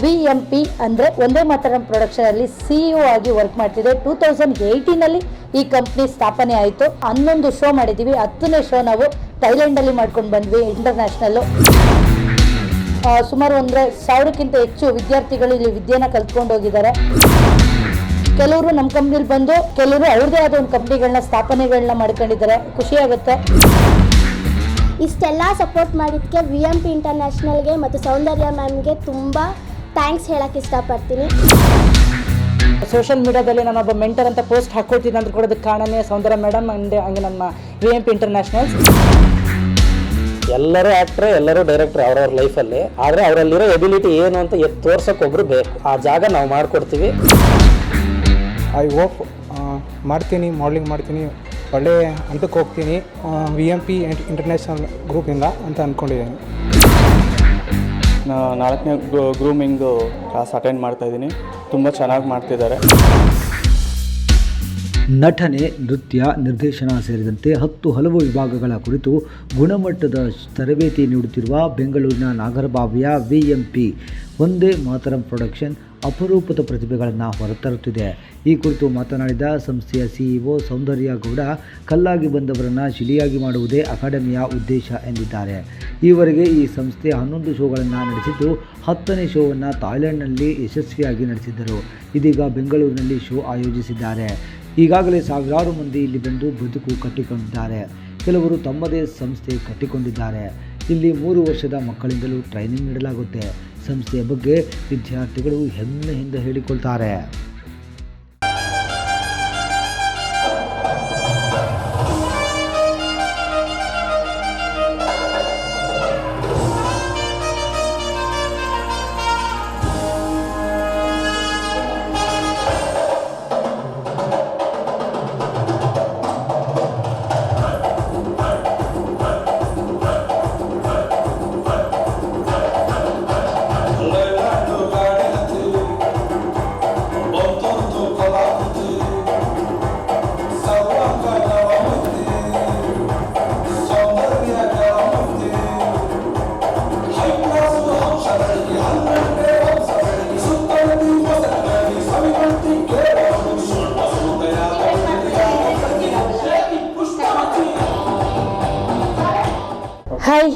V M P ಅಂದರೆ ಒಂದೇ ಮಾತರಂ ಪ್ರೊಡಕ್ಷನಲ್ಲಿ C ಆಗಿ ವರ್ಕ್ ಮಾಡ್ತಿದೆ. ಟೂ ತೌಸಂಡ್ ಏಯ್ಟೀನಲ್ಲಿ ಈ ಕಂಪ್ನಿ ಸ್ಥಾಪನೆ ಆಯಿತು. ಹನ್ನೊಂದು ಶೋ ಮಾಡಿದ್ದೀವಿ ಹತ್ತನೇ ಶೋ ನಾವು ಥೈಲ್ಯಾಂಡಲ್ಲಿ ಮಾಡ್ಕೊಂಡು ಬಂದ್ವಿ ಇಂಟರ್ನ್ಯಾಷನಲ್ಲು ಸುಮಾರು ಅಂದರೆ ಸಾವಿರಕ್ಕಿಂತ ಹೆಚ್ಚು ವಿದ್ಯಾರ್ಥಿಗಳು ಇಲ್ಲಿ ವಿದ್ಯೆನ ಕಲ್ತ್ಕೊಂಡು ಹೋಗಿದ್ದಾರೆ. ಕೆಲವರು ನಮ್ಮ ಕಂಪ್ನಿಲಿ ಬಂದು, ಕೆಲವರು ಅವ್ರದೇ ಆದ ಒಂದು ಕಂಪ್ನಿಗಳನ್ನ ಸ್ಥಾಪನೆಗಳನ್ನ ಮಾಡ್ಕೊಂಡಿದ್ದಾರೆ. ಖುಷಿಯಾಗುತ್ತೆ ಇಷ್ಟೆಲ್ಲ ಸಪೋರ್ಟ್ ಮಾಡಿದ್ದಕ್ಕೆ ವಿ ಎಂ ಪಿ ಇಂಟರ್ನ್ಯಾಷನಲ್ಗೆ ಮತ್ತು ಸೌಂದರ್ಯ ಮ್ಯಾಮ್ಗೆ ತುಂಬ ಥ್ಯಾಂಕ್ಸ್ ಹೇಳಕ್ಕೆ ಇಷ್ಟಪಡ್ತೀನಿ. ಸೋಷಿಯಲ್ ಮೀಡಿಯಾದಲ್ಲಿ ನಾನೊಬ್ಬ ಮೆಂಟರ್ ಅಂತ ಪೋಸ್ಟ್ ಹಾಕೊಳ್ತೀನಿ ಅಂತ ಕೊಡೋದಕ್ಕೆ ಕಾರಣನೇ ಸೌಂದರ್ಯ ಮೇಡಮ್ ಅಂಡ್ ಹಂಗೆ ನಮ್ಮ ವಿ ಎಂ ಪಿ ಇಂಟರ್ನ್ಯಾಷನಲ್ಸ್ ಎಲ್ಲರೂ ಆ್ಯಕ್ಟ್ರೆ ಎಲ್ಲರೂ ಡೈರೆಕ್ಟ್ರ್ ಅವ್ರವ್ರ ಲೈಫಲ್ಲಿ ಆದರೆ ಅವರಲ್ಲಿರೋ ಎಬಿಲಿಟಿ ಏನು ಅಂತ ಎತ್ ತೋರ್ಸೋಕೆ ಒಬ್ರು ಬೇಕು. ಆ ಜಾಗ ನಾವು ಮಾಡಿಕೊಡ್ತೀವಿ. ಐ ಹೋಪ್ ಮಾಡ್ತೀನಿ ಮಾಡ್ಲಿಂಗ್ ಮಾಡ್ತೀನಿ ಒಳ್ಳೆ ಹಂತಕ್ಕೆ ಹೋಗ್ತೀನಿ ವಿ ಎಂ ಪಿ ಇಂಟರ್ನ್ಯಾಷನಲ್ ಗ್ರೂಪಿಂದ ಅಂತ ಅಂದ್ಕೊಂಡಿದ್ದೀನಿ ನಾಲ್ಕನೇ ಗ್ರೂಮಿಂಗು ಕ್ಲಾಸ್ ಅಟೆಂಡ್ ಮಾಡ್ತಾ ಇದ್ದೀನಿ. ತುಂಬ ಚೆನ್ನಾಗಿ ಮಾಡ್ತಿದ್ದಾರೆ. ನಟನೆ, ನೃತ್ಯ, ನಿರ್ದೇಶನ ಸೇರಿದಂತೆ ಹತ್ತು ಹಲವು ವಿಭಾಗಗಳ ಕುರಿತು ಗುಣಮಟ್ಟದ ತರಬೇತಿ ನೀಡುತ್ತಿರುವ ಬೆಂಗಳೂರಿನ ನಾಗರಬಾವಿಯ ವಿ ಎಂ ಪಿ. ಒಂದೇ ಮಾತರಂ ಪ್ರೊಡಕ್ಷನ್ ಅಪರೂಪದ ಪ್ರತಿಭೆಗಳನ್ನು ಹೊರತರುತ್ತಿದೆ. ಈ ಕುರಿತು ಮಾತನಾಡಿದ ಸಂಸ್ಥೆಯ ಸಿಇಒ ಸೌಂದರ್ಯ ಗೌಡ, ಕಲ್ಲಾಗಿ ಬಂದವರನ್ನು ಶಿಲಿಯಾಗಿ ಮಾಡುವುದೇ ಅಕಾಡೆಮಿಯ ಉದ್ದೇಶ ಎಂದಿದ್ದಾರೆ. ಈವರೆಗೆ ಈ ಸಂಸ್ಥೆ ಹನ್ನೊಂದು ಶೋಗಳನ್ನು ನಡೆಸಿದ್ದು ಹತ್ತನೇ ಶೋವನ್ನು ಥಾಯ್ಲೆಂಡ್ನಲ್ಲಿ ಯಶಸ್ವಿಯಾಗಿ ನಡೆಸಿದ್ದರು. ಇದೀಗ ಬೆಂಗಳೂರಿನಲ್ಲಿ ಶೋ ಆಯೋಜಿಸಿದ್ದಾರೆ. ಈಗಾಗಲೇ ಸಾವಿರಾರು ಮಂದಿ ಇಲ್ಲಿ ಬಂದು ಬದುಕು ಕಟ್ಟಿಕೊಂಡಿದ್ದಾರೆ. ಕೆಲವರು ತಮ್ಮದೇ ಸಂಸ್ಥೆ ಕಟ್ಟಿಕೊಂಡಿದ್ದಾರೆ. ಇಲ್ಲಿ ಮೂರು ವರ್ಷದ ಮಕ್ಕಳಿಂದಲೂ ಟ್ರೈನಿಂಗ್ ನೀಡಲಾಗುತ್ತೆ. ಸಂಸ್ಥೆಯ ಬಗ್ಗೆ ವಿದ್ಯಾರ್ಥಿಗಳು ಹೆಮ್ಮೆಯಿಂದ ಹೇಳಿಕೊಳ್ತಾರೆ.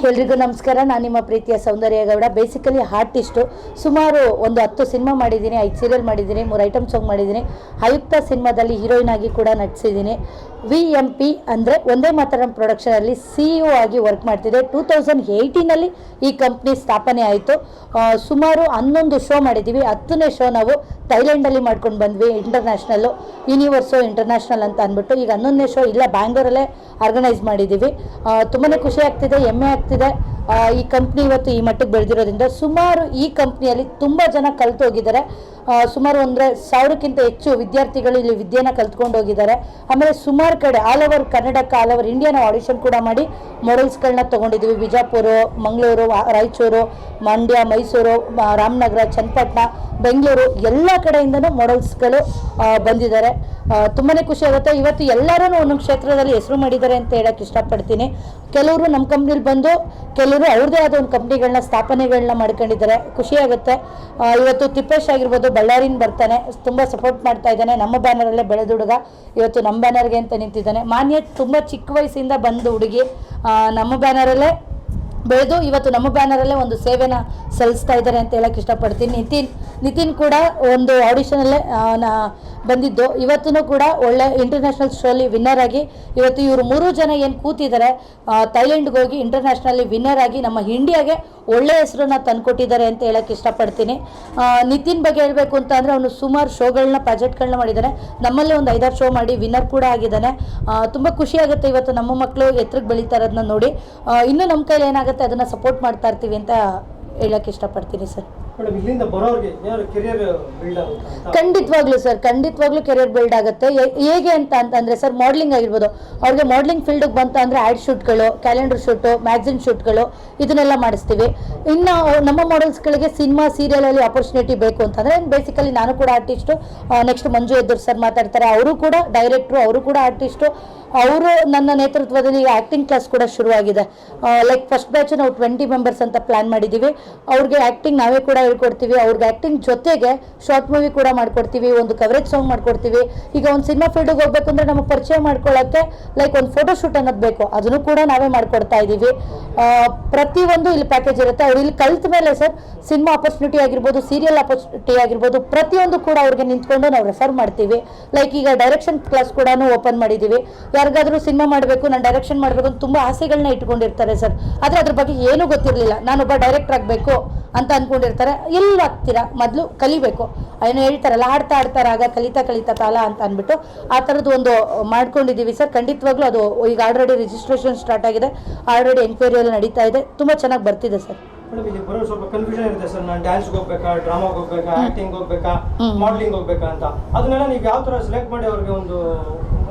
ಎಲ್ರಿಗೂ ನಮಸ್ಕಾರ. ನಾನು ನಿಮ್ಮ ಪ್ರೀತಿಯ ಸೌಂದರ್ಯ ಗೌಡ. ಬೇಸಿಕಲಿ ಆರ್ಟಿಸ್ಟು ಸುಮಾರು ಒಂದು ಹತ್ತು ಸಿನಿಮಾ ಮಾಡಿದ್ದೀನಿ, ಐದು ಸೀರಿಯಲ್ ಮಾಡಿದ್ದೀನಿ, ಮೂರು ಐಟಮ್ ಸಾಂಗ್ ಮಾಡಿದ್ದೀನಿ. ಆಯುಕ್ತ ಸಿನಿಮಾದಲ್ಲಿ ಹೀರೋಯಿನ್ ಆಗಿ ಕೂಡ ನಟಿಸಿದ್ದೀನಿ. ವಿ ಎಂ ಪಿ ಅಂದರೆ ಒಂದೇ ಮಾತರಂ ಪ್ರೊಡಕ್ಷನಲ್ಲಿ ಸಿ ಆಗಿ ವರ್ಕ್ ಮಾಡ್ತಿದೆ. ಟೂ ತೌಸಂಡ್ ಏಯ್ಟೀನಲ್ಲಿ ಈ ಕಂಪ್ನಿ ಸ್ಥಾಪನೆ ಆಯಿತು. ಸುಮಾರು ಹನ್ನೊಂದು ಶೋ ಮಾಡಿದ್ದೀವಿ ಹತ್ತನೇ ಶೋ ನಾವು ಥೈಲ್ಯಾಂಡಲ್ಲಿ ಮಾಡ್ಕೊಂಡು ಬಂದ್ವಿ ಇಂಟರ್ನ್ಯಾಷನಲ್ಲು ಯೂನಿವರ್ಸೋ ಇಂಟರ್ನ್ಯಾಷನಲ್ ಅಂತ ಅಂದ್ಬಿಟ್ಟು. ಈಗ ಹನ್ನೊಂದನೇ ಶೋ ಇಲ್ಲ, ಬ್ಯಾಂಗ್ಳೂರಲ್ಲೇ ಆರ್ಗನೈಸ್ ಮಾಡಿದ್ದೀವಿ ತುಂಬಾ ಖುಷಿ ಆಗ್ತಿದೆ, ಹೆಮ್ಮೆ ಆಗ್ತಿದೆ. ಈ ಕಂಪ್ನಿ ಇವತ್ತು ಈ ಮಟ್ಟಕ್ಕೆ ಬೆಳೆದಿರೋದ್ರಿಂದ ಸುಮಾರು ಈ ಕಂಪ್ನಿಯಲ್ಲಿ ತುಂಬ ಜನ ಕಲ್ತು ಹೋಗಿದ್ದಾರೆ. ಸುಮಾರು ಅಂದರೆ ಸಾವಿರಕ್ಕಿಂತ ಹೆಚ್ಚು ವಿದ್ಯಾರ್ಥಿಗಳು ಇಲ್ಲಿ ವಿದ್ಯೆನ ಕಲ್ತ್ಕೊಂಡು ಹೋಗಿದ್ದಾರೆ. ಆಮೇಲೆ ಸುಮಾರು ಕಡೆ ಆಲ್ ಓವರ್ ಕನ್ನಡಕ್ಕೆ ಆಲ್ ಓವರ್ ಇಂಡಿಯಾನ ಆಡಿಷನ್ ಕೂಡ ಮಾಡಿ ಮಾಡೆಲ್ಸ್ಗಳನ್ನ ತೊಗೊಂಡಿದ್ದೀವಿ ಬಿಜಾಪುರ, ಮಂಗಳೂರು ರಾಯಚೂರು, ಮಂಡ್ಯ, ಮೈಸೂರು ರಾಮನಗರ, ಚನ್ನಪಟ್ಟಣ, ಬೆಂಗಳೂರು ಎಲ್ಲ ಕಡೆಯಿಂದನೂ ಮಾಡೆಲ್ಸ್ಗಳು ಬಂದಿದ್ದಾರೆ. ತುಂಬಾ ಖುಷಿ ಆಗುತ್ತೆ. ಇವತ್ತು ಎಲ್ಲರೂ ಒಂದೊಂದು ಕ್ಷೇತ್ರದಲ್ಲಿ ಹೆಸರು ಮಾಡಿದ್ದಾರೆ ಅಂತ ಹೇಳಕ್ಕೆ ಇಷ್ಟಪಡ್ತೀನಿ. ಕೆಲವರು ನಮ್ಮ ಕಂಪ್ನಿಲಿ ಬಂದು ಕೆಲವರು ಅವ್ರದ್ದೇ ಆದ ಒಂದು ಕಂಪ್ನಿಗಳನ್ನ ಸ್ಥಾಪನೆಗಳನ್ನ ಮಾಡ್ಕೊಂಡಿದ್ದಾರೆ. ಖುಷಿ ಆ, ಇವತ್ತು ತಿಪ್ಪೇಶ್ ಆಗಿರ್ಬೋದು ಬಳ್ಳಾರಿನ ಬರ್ತಾನೆ. ತುಂಬ ಸಪೋರ್ಟ್ ಮಾಡ್ತಾ ಇದ್ದಾನೆ. ನಮ್ಮ ಬ್ಯಾನರಲ್ಲೇ ಬೆಳೆದು ಹುಡುಗ. ಇವತ್ತು ನಮ್ಮ ಬ್ಯಾನರ್ಗೆ ಅಂತ ನಿಂತಿದ್ದಾನೆ. ಮಾನ್ಯ ತುಂಬ ಚಿಕ್ಕ ವಯಸ್ಸಿಂದ ಬಂದು ಹುಡುಗಿ. ನಮ್ಮ ಬ್ಯಾನರಲ್ಲೇ ಬೆಳೆದು ಇವತ್ತು ನಮ್ಮ ಬ್ಯಾನರಲ್ಲೇ ಒಂದು ಸೇವೆನ ಸಲ್ಲಿಸ್ತಾ ಇದ್ದಾರೆ ಅಂತ ಹೇಳಕ್ಕೆ ಇಷ್ಟಪಡ್ತೀನಿ. ನಿತಿನ್ ನಿತಿನ್ ಕೂಡ ಒಂದು ಆಡಿಷನಲ್ಲೇ ಬಂದಿದ್ದು. ಇವತ್ತೂ ಕೂಡ ಒಳ್ಳೆ ಇಂಟರ್ನ್ಯಾಷನಲ್ ಶೋಲಿ ವಿನ್ನರ್ ಆಗಿ ಇವತ್ತು ಇವರು ಮೂರು ಜನ ಏನು ಕೂತಿದ್ದಾರೆ ಥೈಲ್ಯಾಂಡ್ಗೆ ಹೋಗಿ ಇಂಟರ್ನ್ಯಾಷನಲ್ಲಿ ವಿನ್ನರ್ ಆಗಿ ನಮ್ಮ ಇಂಡಿಯಾಗೆ ಒಳ್ಳೆ ಹೆಸರನ್ನ ತಂದುಕೊಟ್ಟಿದ್ದಾರೆ ಅಂತ ಹೇಳಕ್ಕೆ ಇಷ್ಟಪಡ್ತೀನಿ. ನಿತಿನ್ ಬಗ್ಗೆ ಹೇಳಬೇಕು ಅಂತ ಅಂದರೆ ಅವನು ಸುಮಾರು ಶೋಗಳನ್ನ ಪ್ರಾಜೆಕ್ಟ್ಗಳನ್ನ ಮಾಡಿದ್ದಾನೆ ನಮ್ಮಲ್ಲೇ ಒಂದು ಐದಾರು ಶೋ ಮಾಡಿ ವಿನ್ನರ್ ಕೂಡ ಆಗಿದ್ದಾನೆ. ತುಂಬ ಖುಷಿ ಆಗುತ್ತೆ ಇವತ್ತು ನಮ್ಮ ಮಕ್ಕಳು ಎತ್ತರಕ್ಕೆ ಬೆಳೀತಾ ಇರೋದನ್ನ ನೋಡಿ. ಇನ್ನೂ ನಮ್ಮ ಕೈಲಿ ಏನಾಗುತ್ತೆ ಅದನ್ನು ಸಪೋರ್ಟ್ ಮಾಡ್ತಾ ಇರ್ತೀವಿ ಅಂತ ಹೇಳಕ್ಕೆ ಇಷ್ಟಪಡ್ತೀನಿ ಸರ್. ಖಂಡಿತವಾಗ್ಲೂ ಸರ್ ಖಂಡಿತವಾಗ್ಲೂ ಕೆರಿಯರ್ ಬಿಲ್ಡ್ ಆಗುತ್ತೆ. ಹೇಗೆ ಅಂತ ಅಂತಂದ್ರೆ ಸರ್ ಮಾಡ್ಲಿಂಗ್ ಆಗಿರ್ಬೋದು. ಅವ್ರಿಗೆ ಮಾಡ್ಲಿಂಗ್ ಫೀಲ್ಡಿಗೆ ಬಂತ ಅಂದರೆ ಆ್ಯಡ್ ಶೂಟ್ಗಳು ಕ್ಯಾಲೆಂಡರ್ ಶೂಟು ಮ್ಯಾಗ್ಝಿನ್ ಶೂಟ್ಗಳು ಇದನ್ನೆಲ್ಲ ಮಾಡಿಸ್ತೀವಿ. ಇನ್ನು ನಮ್ಮ ಮಾಡೆಲ್ಸ್ಗಳಿಗೆ ಸಿನಿಮಾ ಸೀರಿಯಲಲ್ಲಿ ಅಪರ್ಚುನಿಟಿ ಬೇಕು ಅಂತಂದ್ರೆ ಬೇಸಿಕಲಿ ನಾನು ಕೂಡ artist next Manju Eddur sir ಮಾತಾಡ್ತಾರೆ. ಅವರು ಕೂಡ ಡೈರೆಕ್ಟ್ರು ಅವರು ಕೂಡ ಆರ್ಟಿಸ್ಟು ಅವರು ನನ್ನ ನೇತೃತ್ವದಲ್ಲಿ ಈಗ ಆ್ಯಕ್ಟಿಂಗ್ ಕ್ಲಾಸ್ ಕೂಡ ಶುರುವಾಗಿದೆ. ಲೈಕ್ ಫಸ್ಟ್ ಬ್ಯಾಚ್ ನಾವು ಟ್ವೆಂಟಿ ಮೆಂಬರ್ಸ್ ಅಂತ ಪ್ಲಾನ್ ಮಾಡಿದ್ದೀವಿ ಅವ್ರಿಗೆ ಆ್ಯಕ್ಟಿಂಗ್ ನಾವೇ ಕೂಡ ಹೇಳ್ಕೊಡ್ತೀವಿ ಅವ್ರಿಗೆ ಆ್ಯಕ್ಟಿಂಗ್ ಜೊತೆಗೆ ಶಾರ್ಟ್ ಮೂವಿ ಕೂಡ ಮಾಡ್ಕೊಡ್ತೀವಿ, ಒಂದು ಕವರೇಜ್ ಸಾಂಗ್ ಮಾಡ್ಕೊಡ್ತೀವಿ. ಈಗ ಒಂದು ಸಿನಿಮಾ ಫೀಲ್ಡಿಗೆ ಹೋಗ್ಬೇಕು ಅಂದರೆ ನಮಗೆ ಪರಿಚಯ ಮಾಡ್ಕೊಳ್ಳೋಕ್ಕೆ ಲೈಕ್ ಒಂದು ಫೋಟೋ ಶೂಟ್ ಅನ್ನೋದು ಬೇಕು. ಅದನ್ನು ಕೂಡ ನಾವೇ ಮಾಡ್ಕೊಡ್ತಾ ಇದ್ದೀವಿ ಪ್ರತಿಯೊಂದು ಇಲ್ಲಿ ಪ್ಯಾಕೇಜ್ ಇರುತ್ತೆ. ಅವ್ರು ಇಲ್ಲಿ ಕಲ್ತ ಮೇಲೆ ಸರ್ ಸಿನಿಮಾ ಆಪರ್ಚುನಿಟಿ ಆಗಿರ್ಬೋದು ಸೀರಿಯಲ್ ಆಪರ್ಚುನಿಟಿ ಆಗಿರ್ಬೋದು, ಪ್ರತಿಯೊಂದು ಕೂಡ ಅವ್ರಿಗೆ ನಿಂತ್ಕೊಂಡು ನಾವು ರೆಫರ್ ಮಾಡ್ತೀವಿ. ಲೈಕ್ ಈಗ ಡೈರೆಕ್ಷನ್ ಕ್ಲಾಸ್ ಕೂಡ ಓಪನ್ ಮಾಡಿದ್ದೀವಿ ಯಾರಿಗಾದ್ರೂ ಸಿನಿಮಾ ಮಾಡಬೇಕು, ನಾನು ಡೈರೆಕ್ಷನ್ ಮಾಡಬೇಕು ಅಂತ ತುಂಬ ಆಸೆಗಳನ್ನ ಇಟ್ಕೊಂಡಿರ್ತಾರೆ ಸರ್. ಆದರೆ ಅದ್ರ ಬಗ್ಗೆ ಏನೂ ಗೊತ್ತಿರಲಿಲ್ಲ. ನಾನೊಬ್ಬ ಡೈರೆಕ್ಟರ್ ಆಗಬೇಕು ಅಂತ ಅನ್ಕೊಂಡಿರ್ತಾರೆ. ಎಲ್ಲಿ ಆಗ್ತೀರಾ ಮೊದಲು ಕಲಿಬೇಕು. ಏನೋ ಹೇಳ್ತಾರಲ್ಲ ಆಡ್ತಾ ಆಡ್ತಾ ರಾಗ ಕಲಿತಾ ಕಲಿತಾ ತಾಲ ಅಂತ ಅಂದ್ಬಿಟ್ಟು ಆ ಥರದ್ದು ಒಂದು ಮಾಡ್ಕೊಂಡಿದ್ದೀವಿ ಸರ್. ಖಂಡಿತವಾಗ್ಲೂ ಅದು ಈಗ ಆಲ್ರೆಡಿ ರಿಜಿಸ್ಟ್ರೇಷನ್ ಸ್ಟಾರ್ಟ್ ಆಗಿದೆ. ಆಲ್ರೆಡಿ ಎನ್ಕ್ವೈರಿ ಎಲ್ಲ ನಡೀತಾ ಇದೆ. ತುಂಬ ಚೆನ್ನಾಗಿ ಬರ್ತಿದೆ ಸರ್. ಮೇಡಮ್ ಇಲ್ಲಿ ಸ್ವಲ್ಪ ಕನ್ಫ್ಯೂಷನ್ ಇರುತ್ತೆ ಸರ್. ನಾನು ಡ್ಯಾನ್ಸ್ಗೆ ಹೋಗ್ಬೇಕಾ ಡ್ರಾಮಾಗೆ ಹೋಗ್ಬೇಕಾ ಆಕ್ಟಿಂಗ್ ಹೋಗ್ಬೇಕಾ ಮಾಡ್ಲಿಂಗ್ ಹೋಗ್ಬೇಕಾ ಅಂತ. ಅದನ್ನೆಲ್ಲ ನೀವು ಯಾವ ತರ ಸೆಲೆಕ್ಟ್ ಮಾಡಿ ಅವ್ರಿಗೆ ಒಂದು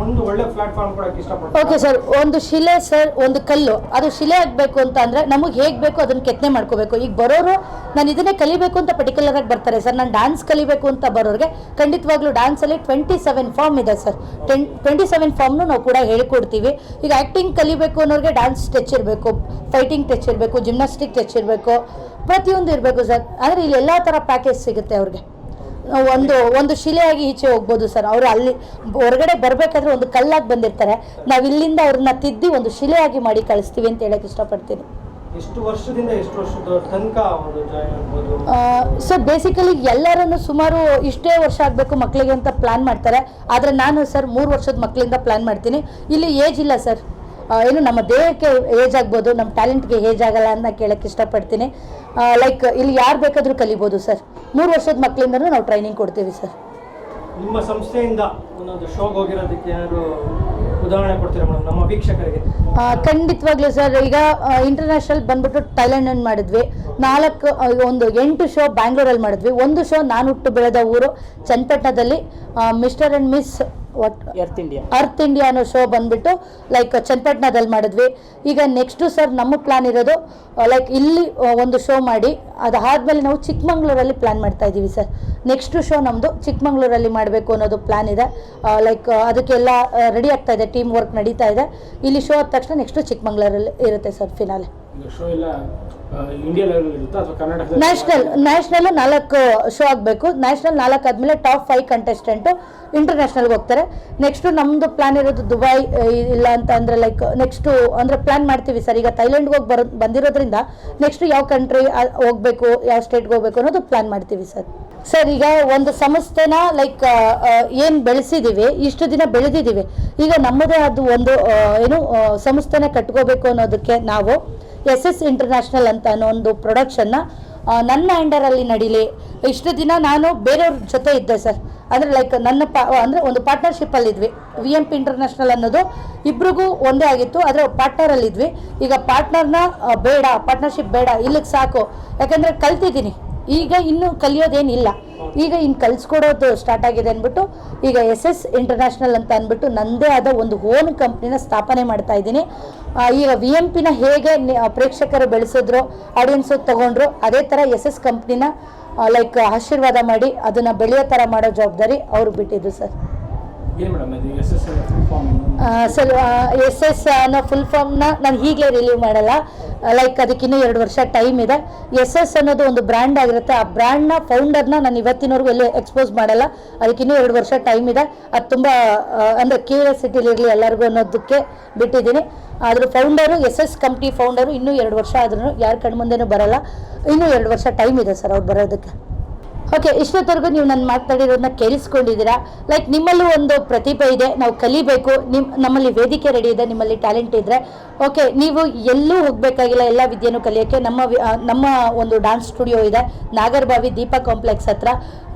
ಒಂದು ಒಳ್ಳೆ ಪ್ಲಾಟ್ಫಾರ್ಮ್ ಕೊಡಕ್ಕೆ ಓಕೆ ಸರ್ ಒಂದು ಶಿಲೆ ಸರ್ ಒಂದು ಕಲ್ಲು. ಅದು ಶಿಲೆ ಆಗಬೇಕು ಅಂತ ಅಂದರೆ ನಮಗೆ ಹೇಗೆ ಬೇಕು ಅದನ್ನು ಕೆತ್ತನೆ ಮಾಡ್ಕೋಬೇಕು. ಈಗ ಬರೋರು, ನಾನು ಇದನ್ನೇ ಕಲಿಬೇಕು ಅಂತ ಪರ್ಟಿಕ್ಯುಲರ್ ಆಗಿ ಬರ್ತಾರೆ ಸರ್ ನಾನು ಡ್ಯಾನ್ಸ್ ಕಲಿಬೇಕು ಅಂತ ಬರೋರಿಗೆ ಖಂಡಿತವಾಗ್ಲೂ ಡ್ಯಾನ್ಸಲ್ಲಿ ಟ್ವೆಂಟಿ ಸೆವೆನ್ ಫಾರ್ಮ್ ಇದೆ ಸರ್ ಟೆನ್ ಟ್ವೆಂಟಿ ಸೆವೆನ್ ಫಾರ್ಮ್ನು ನಾವು ಕೂಡ ಹೇಳ್ಕೊಡ್ತೀವಿ. ಈಗ ಆ್ಯಕ್ಟಿಂಗ್ ಕಲಿಬೇಕು ಅನ್ನೋರಿಗೆ ಡ್ಯಾನ್ಸ್ ಟಚ್ ಇರಬೇಕು ಫೈಟಿಂಗ್ ಟಚ್ ಇರಬೇಕು ಜಿಮ್ನಾಸ್ಟಿಕ್ ಟಚ್ ಇರಬೇಕು, ಪ್ರತಿಯೊಂದು ಇರಬೇಕು ಸರ್ ಆದರೆ ಇಲ್ಲಿ ಎಲ್ಲ ಥರ ಪ್ಯಾಕೇಜ್ ಸಿಗುತ್ತೆ ಅವ್ರಿಗೆ. ಒಂದು ಒಂದು ಶಿಲೆಯಾಗಿ ಈಚೆ ಹೋಗ್ಬೋದು ಸರ್. ಅವರು ಅಲ್ಲಿ ಹೊರಗಡೆ ಬರಬೇಕಾದ್ರೆ ಒಂದು ಕಲ್ಲಾಗಿ ಬಂದಿರ್ತಾರೆ. ನಾವು ಇಲ್ಲಿಂದ ಅವ್ರನ್ನ ತಿದ್ದಿ ಒಂದು ಶಿಲೆಯಾಗಿ ಮಾಡಿ ಕಳಿಸ್ತೀವಿ ಅಂತ ಹೇಳಕ್ಕೆ ಇಷ್ಟಪಡ್ತೀನಿ. ಎಷ್ಟು ವರ್ಷದಿಂದ ಎಷ್ಟು ವರ್ಷದ ತನಕ ಒಂದು ಜಾಯಿನ್ ಆಗ್ಬೋದು? ಸೊ ಬೇಸಿಕಲಿ ಎಲ್ಲರನ್ನು ಸುಮಾರು ಇಷ್ಟೇ ವರ್ಷ ಆಗಬೇಕು ಮಕ್ಕಳಿಗೆ ಅಂತ ಪ್ಲ್ಯಾನ್ ಮಾಡ್ತಾರೆ. ಆದರೆ ನಾನು ಸರ್ ಮೂರು ವರ್ಷದ ಮಕ್ಕಳಿಂದ ಪ್ಲ್ಯಾನ್ ಮಾಡ್ತೀನಿ. ಇಲ್ಲಿ ಏಜ್ ಇಲ್ಲ ಸರ್. ಏನು ನಮ್ಮ ದೇಹಕ್ಕೆ ಏಜ್ ಆಗ್ಬೋದು ನಮ್ಮ ಟ್ಯಾಲೆಂಟ್ಗೆ ಏಜ್ ಆಗಲ್ಲ ಅಂತ ಕೇಳಕ್ಕೆ ಇಷ್ಟಪಡ್ತೀನಿ. ಲೈಕ್ ಇಲ್ಲಿ ಯಾರು ಬೇಕಾದರೂ ಕಲಿಬೋದು ಸರ್. ಮೂರು ವರ್ಷದ ಮಕ್ಕಳಿಂದ ನಾವು ಟ್ರೈನಿಂಗ್ ಕೊಡ್ತೀವಿ ಸರ್. ನಿಮ್ಮ ಸಂಸ್ಥೆಯಿಂದ ಒಂದೊಂದು ಶೋಗೆ ಹೋಗಿರೋದಕ್ಕೆ ಯಾರು ಉದಾಹರಣೆ ಕೊಡ್ತೀರಾ ಮೇಡಮ್ ನಮ್ಮ ವೀಕ್ಷಕರಿಗೆ? ಖಂಡಿತವಾಗ್ಲೂ ಸರ್ ಈಗ ಇಂಟರ್ನ್ಯಾಷನಲ್ ಬಂದ್ಬಿಟ್ಟು ಥೈಲ್ಯಾಂಡ್ ಮಾಡಿದ್ವಿ. ನಾಲ್ಕು ಒಂದು ಎಂಟು ಶೋ ಬ್ಯಾಂಗ್ಳೂರಲ್ಲಿ ಮಾಡಿದ್ವಿ. ಒಂದು ಶೋ ನಾನು ಹುಟ್ಟು ಬೆಳೆದ ಊರು ಚನ್ನಪಟ್ಟಣದಲ್ಲಿ. Mister and miss what earth India earth India ಅನ್ನೋ ಶೋ ಬಂದ್ಬಿಟ್ಟು ಲೈಕ್ ಚನ್ನಪಟ್ಟಣದಲ್ಲಿ ಮಾಡಿದ್ವಿ. ಈಗ ನೆಕ್ಸ್ಟು ಸರ್ ನಮ್ಮ ಪ್ಲಾನ್ ಇರೋದು ಲೈಕ್ ಇಲ್ಲಿ ಆ, ಒಂದು ಶೋ ಮಾಡಿ ಅದಾದಮೇಲೆ ನಾವು ಚಿಕ್ಕಮಂಗ್ಳೂರಲ್ಲಿ ಪ್ಲಾನ್ ಮಾಡ್ತಾ ಇದ್ದೀವಿ ಸರ್ ನೆಕ್ಸ್ಟು ಶೋ ನಮ್ಮದು ಚಿಕ್ಕಮಂಗ್ಳೂರಲ್ಲಿ ಮಾಡಬೇಕು ಅನ್ನೋದು ಪ್ಲಾನ್ ಇದೆ. ಲೈಕ್ ಅದಕ್ಕೆಲ್ಲ ರೆಡಿ ಆಗ್ತಾ ಇದೆ ಟೀಮ್ ವರ್ಕ್ ನಡೀತಾ ಇದೆ. ಇಲ್ಲಿ ಶೋ ಆದ ತಕ್ಷಣ ನೆಕ್ಸ್ಟು ಚಿಕ್ಕಮಂಗ್ಳೂರಲ್ಲಿ ಇರುತ್ತೆ ಸರ್ ಫಿನಾಲೆ ನ್ಯಾಷನಲ್ ನ್ಯಾಷನಲ್ ನಾಲ್ಕು ಶೋ ಆಗಬೇಕು. ನ್ಯಾಷನಲ್ ನಾಲ್ಕು ಆದಮೇಲೆ ಟಾಪ್ ಫೈವ್ ಕಂಟೆಸ್ಟೆಂಟು ಇಂಟರ್ನ್ಯಾಷನಲ್ಗೆ ಹೋಗ್ತಾರೆ. ನೆಕ್ಸ್ಟು ನಮ್ಮದು ಪ್ಲಾನ್ ಇರೋದು ದುಬೈ ಇಲ್ಲ ಅಂತ ಅಂದರೆ ಲೈಕ್ ನೆಕ್ಸ್ಟು ಅಂದರೆ ಪ್ಲಾನ್ ಮಾಡ್ತೀವಿ ಸರ್ ಈಗ ಥೈಲ್ಯಾಂಡ್ಗೆ ಹೋಗಿ ಬರೋ, ಬಂದಿರೋದ್ರಿಂದ ನೆಕ್ಸ್ಟು ಯಾವ ಕಂಟ್ರಿ ಹೋಗಬೇಕು, ಯಾವ ಸ್ಟೇಟ್ಗೆ ಹೋಗ್ಬೇಕು ಅನ್ನೋದು ಪ್ಲಾನ್ ಮಾಡ್ತೀವಿ ಸರ್ ಸರ್ ಈಗ ಒಂದು ಸಂಸ್ಥೆನ ಲೈಕ್ ಏನು ಬೆಳೆಸಿದ್ದೀವಿ ಇಷ್ಟು ದಿನ ಬೆಳೆದಿದ್ದೀವಿ ಈಗ ನಮ್ಮದೇ ಅದು ಒಂದು ಏನು ಸಂಸ್ಥೆನ ಕಟ್ಕೋಬೇಕು ಅನ್ನೋದಕ್ಕೆ ನಾವು ಎಸ್ ಎಸ್ ಇಂಟರ್ನ್ಯಾಷನಲ್ ಅಂತ ಅನ್ನೋ ಒಂದು ಪ್ರೊಡಕ್ಷನ್ನ ನನ್ನ ಅಂಡರಲ್ಲಿ ನಡೀಲಿ. ಇಷ್ಟು ದಿನ ನಾನು ಬೇರೆಯವ್ರ ಜೊತೆ ಇದ್ದೆ ಸರ್. ಅಂದರೆ ಲೈಕ್ ನನ್ನ ಪಾ, ಅಂದರೆ ಒಂದು ಪಾರ್ಟ್ನರ್ಶಿಪ್ಪಲ್ಲಿ ಇದ್ವಿ. ವಿ ಎಂ ಪಿ ಇಂಟರ್ನ್ಯಾಷನಲ್ ಅನ್ನೋದು ಇಬ್ರಿಗೂ ಒಂದೇ ಆಗಿತ್ತು, ಆದರೆ ಪಾರ್ಟ್ನರಲ್ಲಿ ಇದ್ವಿ. ಈಗ ಪಾರ್ಟ್ನರ್ನ ಬೇಡ ಪಾರ್ಟ್ನರ್ಶಿಪ್ ಬೇಡ, ಇಲ್ಲಿಗೆ ಸಾಕು. ಯಾಕಂದರೆ ಕಲ್ತಿದ್ದೀನಿ. ಈಗ ಇನ್ನೂ ಕಲಿಯೋದೇನಿಲ್ಲ. ಈಗ ಇನ್ನು ಕಲ್ಸ್ಕೊಡೋದು ಸ್ಟಾರ್ಟ್ ಆಗಿದೆ ಅಂದ್ಬಿಟ್ಟು, ಈಗ ಎಸ್ ಎಸ್ ಇಂಟರ್ನ್ಯಾಷನಲ್ ಅಂತ ಅಂದ್ಬಿಟ್ಟು ನನ್ನದೇ ಆದ ಒಂದು ಓನ್ ಕಂಪ್ನಿನ ಸ್ಥಾಪನೆ ಮಾಡ್ತಾ ಇದ್ದೀನಿ. ಈಗ ವಿ ಎಂ ಪಿನ ಹೇಗೆ ಪ್ರೇಕ್ಷಕರು ಬೆಳೆಸಿದ್ರು ಆಡಿಯನ್ಸು ತಗೊಂಡ್ರು, ಅದೇ ಥರ ಎಸ್ ಎಸ್ ಕಂಪ್ನಿನ ಲೈಕ್ ಆಶೀರ್ವಾದ ಮಾಡಿ ಅದನ್ನು ಬೆಳೆಯೋ ಥರ ಮಾಡೋ ಜವಾಬ್ದಾರಿ ಅವ್ರು ಬಿಟ್ಟಿದ್ರು ಸರ್. ಸರ್ ಎಸ್ ಎಸ್ ಅನ್ನೋ ಫುಲ್ ಫಾರ್ಮ್ನ ನಾನು ಈಗಲೇ ರಿಲೀವ್ ಮಾಡಲ್ಲ. ಲೈಕ್ ಅದಕ್ಕಿನ್ನೂ ಎರಡು ವರ್ಷ ಟೈಮ್ ಇದೆ. ಎಸ್ ಎಸ್ ಅನ್ನೋದು ಒಂದು ಬ್ರ್ಯಾಂಡ್ ಆಗಿರುತ್ತೆ. ಆ ಬ್ರ್ಯಾಂಡ್ನ ಫೌಂಡರ್ನ ನಾನು ಇವತ್ತಿನವರೆಗೂ ಎಲ್ಲೂ ಎಕ್ಸ್ಪೋಸ್ ಮಾಡಲ್ಲ. ಅದಕ್ಕಿನ್ನೂ ಎರಡು ವರ್ಷ ಟೈಮ್ ಇದೆ. ಅದು ತುಂಬ ಅಂದರೆ ಕ್ಯೂರಿಯಾಸಿಟಿಲಿ ಇರಲಿ ಎಲ್ಲರಿಗೂ ಅನ್ನೋದಕ್ಕೆ ಬಿಟ್ಟಿದ್ದೀನಿ. ಆದರೂ founder S S company founder ಇನ್ನೂ ಎರಡು ವರ್ಷ ಆದ್ರೂ ಯಾರ ಕಣ್ಮುಂದೆನೂ ಬರಲ್ಲ. ಇನ್ನೂ ಎರಡು ವರ್ಷ ಟೈಮ್ ಇದೆ ಸರ್ ಅವ್ರು ಬರೋದಕ್ಕೆ. ಓಕೆ ಇಷ್ಟೊತ್ತವರೆಗೂ ನೀವು ನಾನು ಮಾತಾಡಿರೋದನ್ನ ಕೇಳಿಸ್ಕೊಂಡಿದ್ದೀರಾ? ಲೈಕ್ ನಿಮ್ಮಲ್ಲೂ ಒಂದು ಪ್ರತಿಭೆ ಇದೆ, ನಾವು ಕಲಿಬೇಕು ನಿಮ್ಮ ನಮ್ಮಲ್ಲಿ ವೇದಿಕೆ ರೆಡಿ ಇದೆ, ನಿಮ್ಮಲ್ಲಿ ಟ್ಯಾಲೆಂಟ್ ಇದ್ದರೆ ಓಕೆ ನೀವು ಎಲ್ಲೂ ಹೋಗಬೇಕಾಗಿಲ್ಲ ಎಲ್ಲ ವಿದ್ಯೆನೂ ಕಲಿಯೋಕ್ಕೆ. ನಮ್ಮ ನಮ್ಮ ಒಂದು ಡಾನ್ಸ್ ಸ್ಟುಡಿಯೋ ಇದೆ, ನಾಗರಬಾವಿ ದೀಪ ಕಾಂಪ್ಲೆಕ್ಸ್ ಹತ್ರ.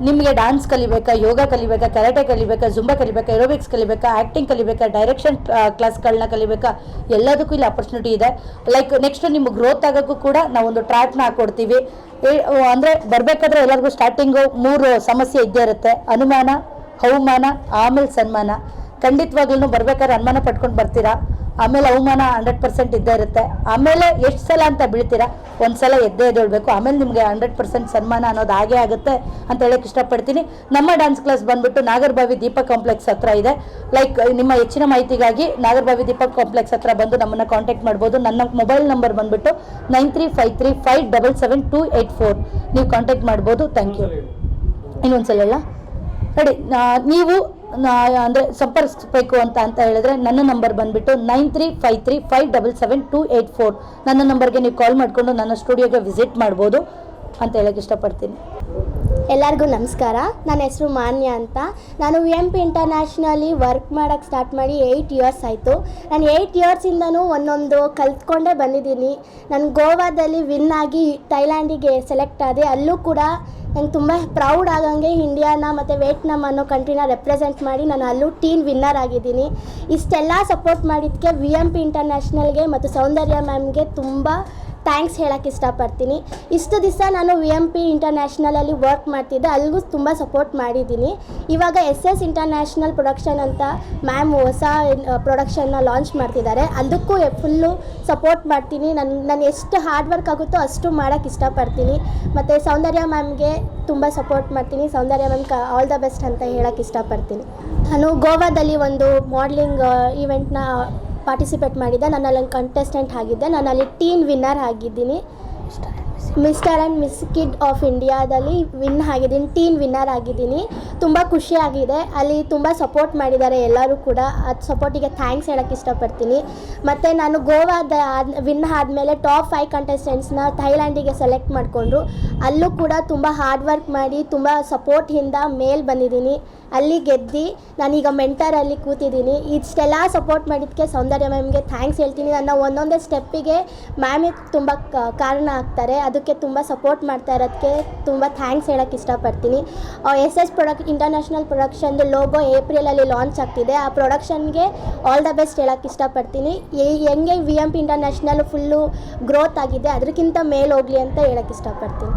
ನಿಮಗೆ ಡಾನ್ಸ್ ಕಲಿಬೇಕಾ, ಯೋಗ ಕಲಿಬೇಕಾ ಕರಾಟೆ ಕಲಿಬೇಕಾ ಜುಂಬಾ ಕಲಿಬೇಕಾ ಏರೋಬಿಕ್ಸ್ ಕಲಿಬೇಕಾ ಆ್ಯಕ್ಟಿಂಗ್ ಕಲಿಬೇಕಾ ಡೈರೆಕ್ಷನ್ ಕ್ಲಾಸ್ಗಳನ್ನ ಕಲಿಬೇಕಾ, ಎಲ್ಲದಕ್ಕೂ ಇಲ್ಲಿ ಆಪರ್ಚುನಿಟಿ ಇದೆ. ಲೈಕ್ ನೆಕ್ಸ್ಟ್ ನಿಮ್ಗೆ ಗ್ರೋತ್ ಆಗೋಕ್ಕೂ ಕೂಡ ನಾವೊಂದು ಟ್ರ್ಯಾಕ್ನ ಹಾಕ್ಕೊಡ್ತೀವಿ ಅಂದ್ರೆ ಬರ್ಬೇಕಾದ್ರೆ ಎಲ್ಲರಿಗೂ ಸ್ಟಾರ್ಟಿಂಗು ಮೂರು ಸಮಸ್ಯೆ ಇದ್ದೇ ಇರುತ್ತೆ. ಅನುಮಾನ ಹವಮಾನ ಆಮೇಲೆ ಸನ್ಮಾನ. ಖಂಡಿತವಾಗ್ಲೂ ಬರ್ಬೇಕಾದ್ರೆ ಅನುಮಾನ ಪಟ್ಕೊಂಡು ಬರ್ತೀರಾ? ಆಮೇಲೆ ಅವಮಾನ ಹಂಡ್ರೆಡ್ ಪರ್ಸೆಂಟ್ ಇದ್ದೇ ಇರುತ್ತೆ. ಆಮೇಲೆ ಎಷ್ಟು ಸಲ ಅಂತ ಬೀಳ್ತೀರಾ? ಒಂದು ಸಲ ಎದ್ದೇ ಎದ್ದೇಳ್ಬೇಕು. ಆಮೇಲೆ ನಿಮಗೆ ಹಂಡ್ರೆಡ್ ಪರ್ಸೆಂಟ್ ಸನ್ಮಾನ ಅನ್ನೋದು ಹಾಗೆ ಆಗುತ್ತೆ ಅಂತ ಹೇಳಕ್ಕೆ ಇಷ್ಟಪಡ್ತೀನಿ. ನಮ್ಮ ಡ್ಯಾನ್ಸ್ ಕ್ಲಾಸ್ ಬಂದ್ಬಿಟ್ಟು ನಾಗರಬಾವಿ ದೀಪ ಕಾಂಪ್ಲೆಕ್ಸ್ ಹತ್ರ ಇದೆ. ಲೈಕ್ ನಿಮ್ಮ ಹೆಚ್ಚಿನ ಮಾಹಿತಿಗಾಗಿ ನಾಗರಬಾವಿ ದೀಪ ಕಾಂಪ್ಲೆಕ್ಸ್ ಹತ್ರ ಬಂದು ನಮ್ಮನ್ನು ಕಾಂಟ್ಯಾಕ್ಟ್ ಮಾಡ್ಬೋದು. ನನ್ನ ಮೊಬೈಲ್ ನಂಬರ್ ಬಂದ್ಬಿಟ್ಟು nine three five three five double seven two eight four ನೀವು ಕಾಂಟ್ಯಾಕ್ಟ್ ಮಾಡ್ಬೋದು. ಥ್ಯಾಂಕ್ ಯು ಇನ್ನೊಂದ್ಸಲ ಅಲ್ಲ ನೋಡಿ ನೀವು ಅಂದರೆ ಸಂಪರ್ಕಿಸಬೇಕು ಅಂತ ಅಂತ ಹೇಳಿದ್ರೆ ನನ್ನ ನಂಬರ್ ಬಂದ್ಬಿಟ್ಟು nine three five three five double seven two eight four. ನನ್ನ ನಂಬರ್ಗೆ ನೀವು ಕಾಲ್ ಮಾಡಿಕೊಂಡು ನನ್ನ ಸ್ಟುಡಿಯೋಗೆ ವಿಸಿಟ್ ಮಾಡ್ಬೋದು ಅಂತ ಹೇಳಕ್ಕೆ ಇಷ್ಟಪಡ್ತೀನಿ. ಎಲ್ಲರಿಗೂ ನಮಸ್ಕಾರ. ನನ್ನ ಹೆಸರು ಮಾನ್ಯ ಅಂತ. ನಾನು ವಿ ಎಂ ಪಿ ಇಂಟರ್ನ್ಯಾಷನಲ್ಲಿ ವರ್ಕ್ ಮಾಡೋಕ್ಕೆ ಸ್ಟಾರ್ಟ್ ಮಾಡಿ ಏಯ್ಟ್ ಇಯರ್ಸ್ ಆಯಿತು. ನಾನು ಏಯ್ಟ್ ಇಯರ್ಸಿಂದನೂ ಒಂದೊಂದು ಕಲ್ತ್ಕೊಂಡೇ ಬಂದಿದ್ದೀನಿ. ನಾನು ಗೋವಾದಲ್ಲಿ ವಿನ್ ಆಗಿ ಥೈಲ್ಯಾಂಡಿಗೆ ಸೆಲೆಕ್ಟ್ ಆದೆ. ಅಲ್ಲೂ ಕೂಡ ನಂಗೆ ತುಂಬ ಪ್ರೌಡ್ ಆಗಂಗೆ ಇಂಡಿಯಾನ ಮತ್ತು ವಿಯೆಟ್ನಾಮ್ ಅನ್ನೋ ಕಂಟ್ರಿನ ರೆಪ್ರೆಸೆಂಟ್ ಮಾಡಿ ನಾನು ಅಲ್ಲೂ ಟೀಮ್ ವಿನ್ನರ್ ಆಗಿದ್ದೀನಿ. ಇಷ್ಟೆಲ್ಲ ಸಪೋರ್ಟ್ ಮಾಡಿದ್ದಕ್ಕೆ ವಿ ಎಂ ಪಿ ಇಂಟರ್ನ್ಯಾಷನಲ್ಗೆ ಮತ್ತು ಸೌಂದರ್ಯ ಮ್ಯಾಮ್ಗೆ ತುಂಬ ಥ್ಯಾಂಕ್ಸ್ ಹೇಳಕ್ಕೆ ಇಷ್ಟಪಡ್ತೀನಿ. ಇಷ್ಟು ದಿವಸ ನಾನು ವಿ ಎಂ ಪಿ ಇಂಟರ್ನ್ಯಾಷನಲಲ್ಲಿ ವರ್ಕ್ ಮಾಡ್ತಿದ್ದೆ. ಅಲ್ಲಿಗೂ ತುಂಬ ಸಪೋರ್ಟ್ ಮಾಡಿದ್ದೀನಿ. ಇವಾಗ ಎಸ್ ಎಸ್ ಇಂಟರ್ನ್ಯಾಷನಲ್ ಪ್ರೊಡಕ್ಷನ್ ಅಂತ ಮ್ಯಾಮ್ ಹೊಸ ಪ್ರೊಡಕ್ಷನ್ನ ಲಾಂಚ್ ಮಾಡ್ತಿದ್ದಾರೆ. ಅದಕ್ಕೂ ಫುಲ್ಲು ಸಪೋರ್ಟ್ ಮಾಡ್ತೀನಿ. ನನ್ನ ನಾನು ಎಷ್ಟು ಹಾರ್ಡ್ ವರ್ಕ್ ಆಗುತ್ತೋ ಅಷ್ಟು ಮಾಡೋಕ್ಕೆ ಇಷ್ಟಪಡ್ತೀನಿ. ಮತ್ತು ಸೌಂದರ್ಯ ಮ್ಯಾಮ್ಗೆ ತುಂಬ ಸಪೋರ್ಟ್ ಮಾಡ್ತೀನಿ. ಸೌಂದರ್ಯ ಮ್ಯಾಮ್ ಕ ಆಲ್ ದ ಬೆಸ್ಟ್ ಅಂತ ಹೇಳೋಕ್ಕೆ ಇಷ್ಟಪಡ್ತೀನಿ. ನಾನು ಗೋವಾದಲ್ಲಿ ಒಂದು ಮಾಡ್ಲಿಂಗ್ ಈವೆಂಟ್ನ ಪಾರ್ಟಿಸಿಪೇಟ್ ಮಾಡಿದ್ದೆ. ನಾನು ಅಲ್ಲಿ ಕಂಟೆಸ್ಟೆಂಟ್ ಆಗಿದ್ದೆ. ನಾನು ಅಲ್ಲಿ ಟೀಮ್ ವಿನ್ನರ್ ಆಗಿದ್ದೀನಿ mister and miss kid of ಇಂಡಿಯಾದಲ್ಲಿ ವಿನ್ ಆಗಿದ್ದೀನಿ ಟೀಮ್ ವಿನ್ನರ್ ಆಗಿದ್ದೀನಿ. ತುಂಬ ಖುಷಿಯಾಗಿದೆ. ಅಲ್ಲಿ ತುಂಬ ಸಪೋರ್ಟ್ ಮಾಡಿದ್ದಾರೆ ಎಲ್ಲರೂ ಕೂಡ. ಅದು ಸಪೋರ್ಟಿಗೆ ಥ್ಯಾಂಕ್ಸ್ ಹೇಳೋಕ್ಕೆ ಇಷ್ಟಪಡ್ತೀನಿ. ಮತ್ತು ನಾನು ಗೋವಾದ ವಿನ್ ಆದಮೇಲೆ ಟಾಪ್ ಫೈವ್ ಕಂಟೆಸ್ಟೆಂಟ್ಸ್ನ ಥೈಲ್ಯಾಂಡಿಗೆ ಸೆಲೆಕ್ಟ್ ಮಾಡಿಕೊಂಡ್ರು. ಅಲ್ಲೂ ಕೂಡ ತುಂಬ ಹಾರ್ಡ್ ವರ್ಕ್ ಮಾಡಿ, ತುಂಬ ಸಪೋರ್ಟಿಂದ ಮೇಲ್ ಬಂದಿದ್ದೀನಿ. ಅಲ್ಲಿ ಗೆದ್ದು, ನಾನೀಗ ಮೆಂಟರಲ್ಲಿ ಕೂತಿದ್ದೀನಿ. ಇಷ್ಟೆಲ್ಲ ಸಪೋರ್ಟ್ ಮಾಡಿದ್ದಕ್ಕೆ ಸೌಂದರ್ಯ ಮ್ಯಾಮ್ಗೆ ಥ್ಯಾಂಕ್ಸ್ ಹೇಳ್ತೀನಿ. ನನ್ನ ಒಂದೊಂದೇ ಸ್ಟೆಪ್ಪಿಗೆ ಮ್ಯಾಮಿಗೆ ತುಂಬ ಕಾರಣ ಆಗ್ತಾರೆ. ಅದಕ್ಕೆ ತುಂಬ ಸಪೋರ್ಟ್ ಮಾಡ್ತಾ ಇರೋದಕ್ಕೆ ತುಂಬ ಥ್ಯಾಂಕ್ಸ್ ಹೇಳೋಕ್ಕೆ ಇಷ್ಟಪಡ್ತೀನಿ. ಎಸ್ ಎಸ್ ಪ್ರೊಡಕ್ಟ್ ಇಂಟರ್ನ್ಯಾಷನಲ್ ಪ್ರೊಡಕ್ಷನ್ದು ಲೋಗೋ ಏಪ್ರಿಲಲ್ಲಿ ಲಾಂಚ್ ಆಗ್ತಿದೆ. ಆ ಪ್ರೊಡಕ್ಷನ್ಗೆ ಆಲ್ ದ ಬೆಸ್ಟ್ ಹೇಳೋಕ್ಕೆ ಇಷ್ಟಪಡ್ತೀನಿ. ಹೆಂಗೆ V M P international full growth ಆಗಿದೆ ಅದಕ್ಕಿಂತ ಮೇಲೆ ಹೋಗಲಿ ಅಂತ ಹೇಳೋಕ್ಕೆ ಇಷ್ಟಪಡ್ತೀನಿ.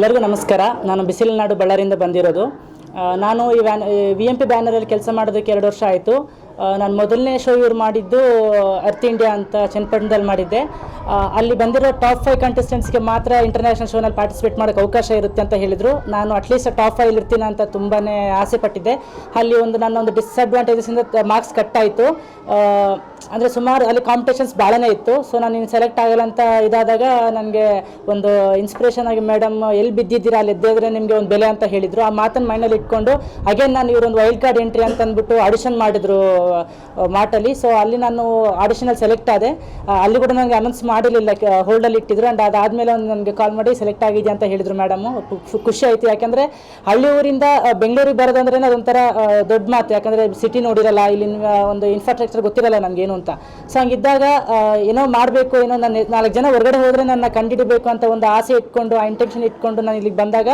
ಎಲ್ಲರಿಗೂ ನಮಸ್ಕಾರ. ನಾನು ಬಿಸಿಲನಾಡು ಬಳ್ಳಾರಿಯಿಂದ ಬಂದಿರೋದು. ನಾನು ಈ ವ್ಯಾನ್ ವಿ ಎಂ ಪಿ ಬ್ಯಾನರಲ್ಲಿ ಕೆಲಸ ಮಾಡೋದಕ್ಕೆ ಎರಡು ವರ್ಷ ಆಯಿತು. ನಾನು ಮೊದಲನೇ ಶೋ ಇವ್ರು ಮಾಡಿದ್ದು ಅರ್ತ್ ಇಂಡಿಯಾ ಅಂತ ಚನ್ನಪಟ್ಟಣದಲ್ಲಿ ಮಾಡಿದ್ದೆ. ಅಲ್ಲಿ ಬಂದಿರೋ ಟಾಪ್ ಫೈವ್ ಕಂಟೆಸ್ಟೆಂಟ್ಸ್ಗೆ ಮಾತ್ರ ಇಂಟರ್ನ್ಯಾಷನಲ್ ಶೋನಲ್ಲಿ ಪಾರ್ಟಿಸಿಪೇಟ್ ಮಾಡೋಕ್ಕೆ ಅವಕಾಶ ಇರುತ್ತೆ ಅಂತ ಹೇಳಿದರು. ನಾನು ಅಟ್ಲೀಸ್ಟ್ ಟಾಪ್ ಫೈವ್ ಇರ್ತೀನಿ ಅಂತ ತುಂಬಾ ಆಸೆ ಪಟ್ಟಿದ್ದೆ. ಅಲ್ಲಿ ಒಂದು ನನ್ನ ಒಂದು ಡಿಸ್ಅಡ್ವಾಂಟೇಜಸಿಂದ ಮಾರ್ಕ್ಸ್ ಕಟ್ ಆಯಿತು. ಅಂದರೆ ಸುಮಾರು ಅಲ್ಲಿ ಕಾಂಪಿಟೇಷನ್ಸ್ ಭಾಳನೇ ಇತ್ತು. ಸೊ ನಾನು ಇನ್ನು ಸೆಲೆಕ್ಟ್ ಆಗಲ್ಲ ಅಂತ ಇದಾದಾಗ ನನಗೆ ಒಂದು ಇನ್ಸ್ಪಿರೇಷನ್ ಆಗಿ ಮೇಡಮ್ ಎಲ್ಲಿ ಬಿದ್ದಿದ್ದೀರಾ? ಅಲ್ಲಿ ಎದ್ದಿದ್ರೆ ನಿಮಗೆ ಒಂದು ಬೆಲೆ ಅಂತ ಹೇಳಿದರು. ಆ ಮಾತನ್ನು ಮೈಂಡಲ್ಲಿ ಇಟ್ಕೊಂಡು ಅಗೇನ್ ನಾನು ಇವರೊಂದು ವೈಲ್ಡ್ ಕಾರ್ಡ್ ಎಂಟ್ರಿ ಅಂತ ಅಂದ್ಬಿಟ್ಟು ಆಡಿಷನ್ ಮಾಡಿದ್ರು ಮಾಟಲ್ಲಿ. ಸೊ ಅಲ್ಲಿ ನಾನು ಆಡಿಷನಲ್ಲಿ ಸೆಲೆಕ್ಟ್ ಆದೆ. ಅಲ್ಲಿ ಕೂಡ ನನಗೆ ಅನೌನ್ಸ್ ಮಾಡಿರಲಿಲ್ಲ. ಹೋಲ್ಡಲ್ಲಿ ಇಟ್ಟಿದ್ರು ಆ್ಯಂಡ್ ಅದಾದಮೇಲೆ ಒಂದು ನನಗೆ ಕಾಲ್ ಮಾಡಿ ಸೆಲೆಕ್ಟ್ ಆಗಿದೆ ಅಂತ ಹೇಳಿದರು ಮೇಡಮು ಖುಷಿ ಆಯಿತು. ಯಾಕೆಂದರೆ ಹಳ್ಳಿ ಊರಿಂದ ಬೆಂಗಳೂರಿಗೆ ಬರೋದಂದ್ರೆ ಅದೊಂಥರ ದೊಡ್ಡ ಮಾತು. ಯಾಕಂದರೆ ಸಿಟಿ ನೋಡಿರಲ್ಲ ಇಲ್ಲಿನ ಒಂದು ಇನ್ಫ್ರಾಸ್ಟ್ರಕ್ಚರ್ ಗೊತ್ತಿರಲ್ಲ ನನಗೇನು ಅಂತ. ಸೊ ಹಂಗಿದ್ದಾಗ ಏನೋ ಮಾಡಬೇಕು, ಏನೋ ನನ್ನ, ನಾಲ್ಕು ಜನ ಹೊರಗಡೆ ಹೋದರೆ ನನ್ನ ಕಂಡಿಡಿಬೇಕು ಅಂತ ಒಂದು ಆಸೆ ಇಟ್ಕೊಂಡು, ಆ ಇಂಟೆನ್ಷನ್ ಇಟ್ಕೊಂಡು ನಾನು ಇಲ್ಲಿಗೆ ಬಂದಾಗ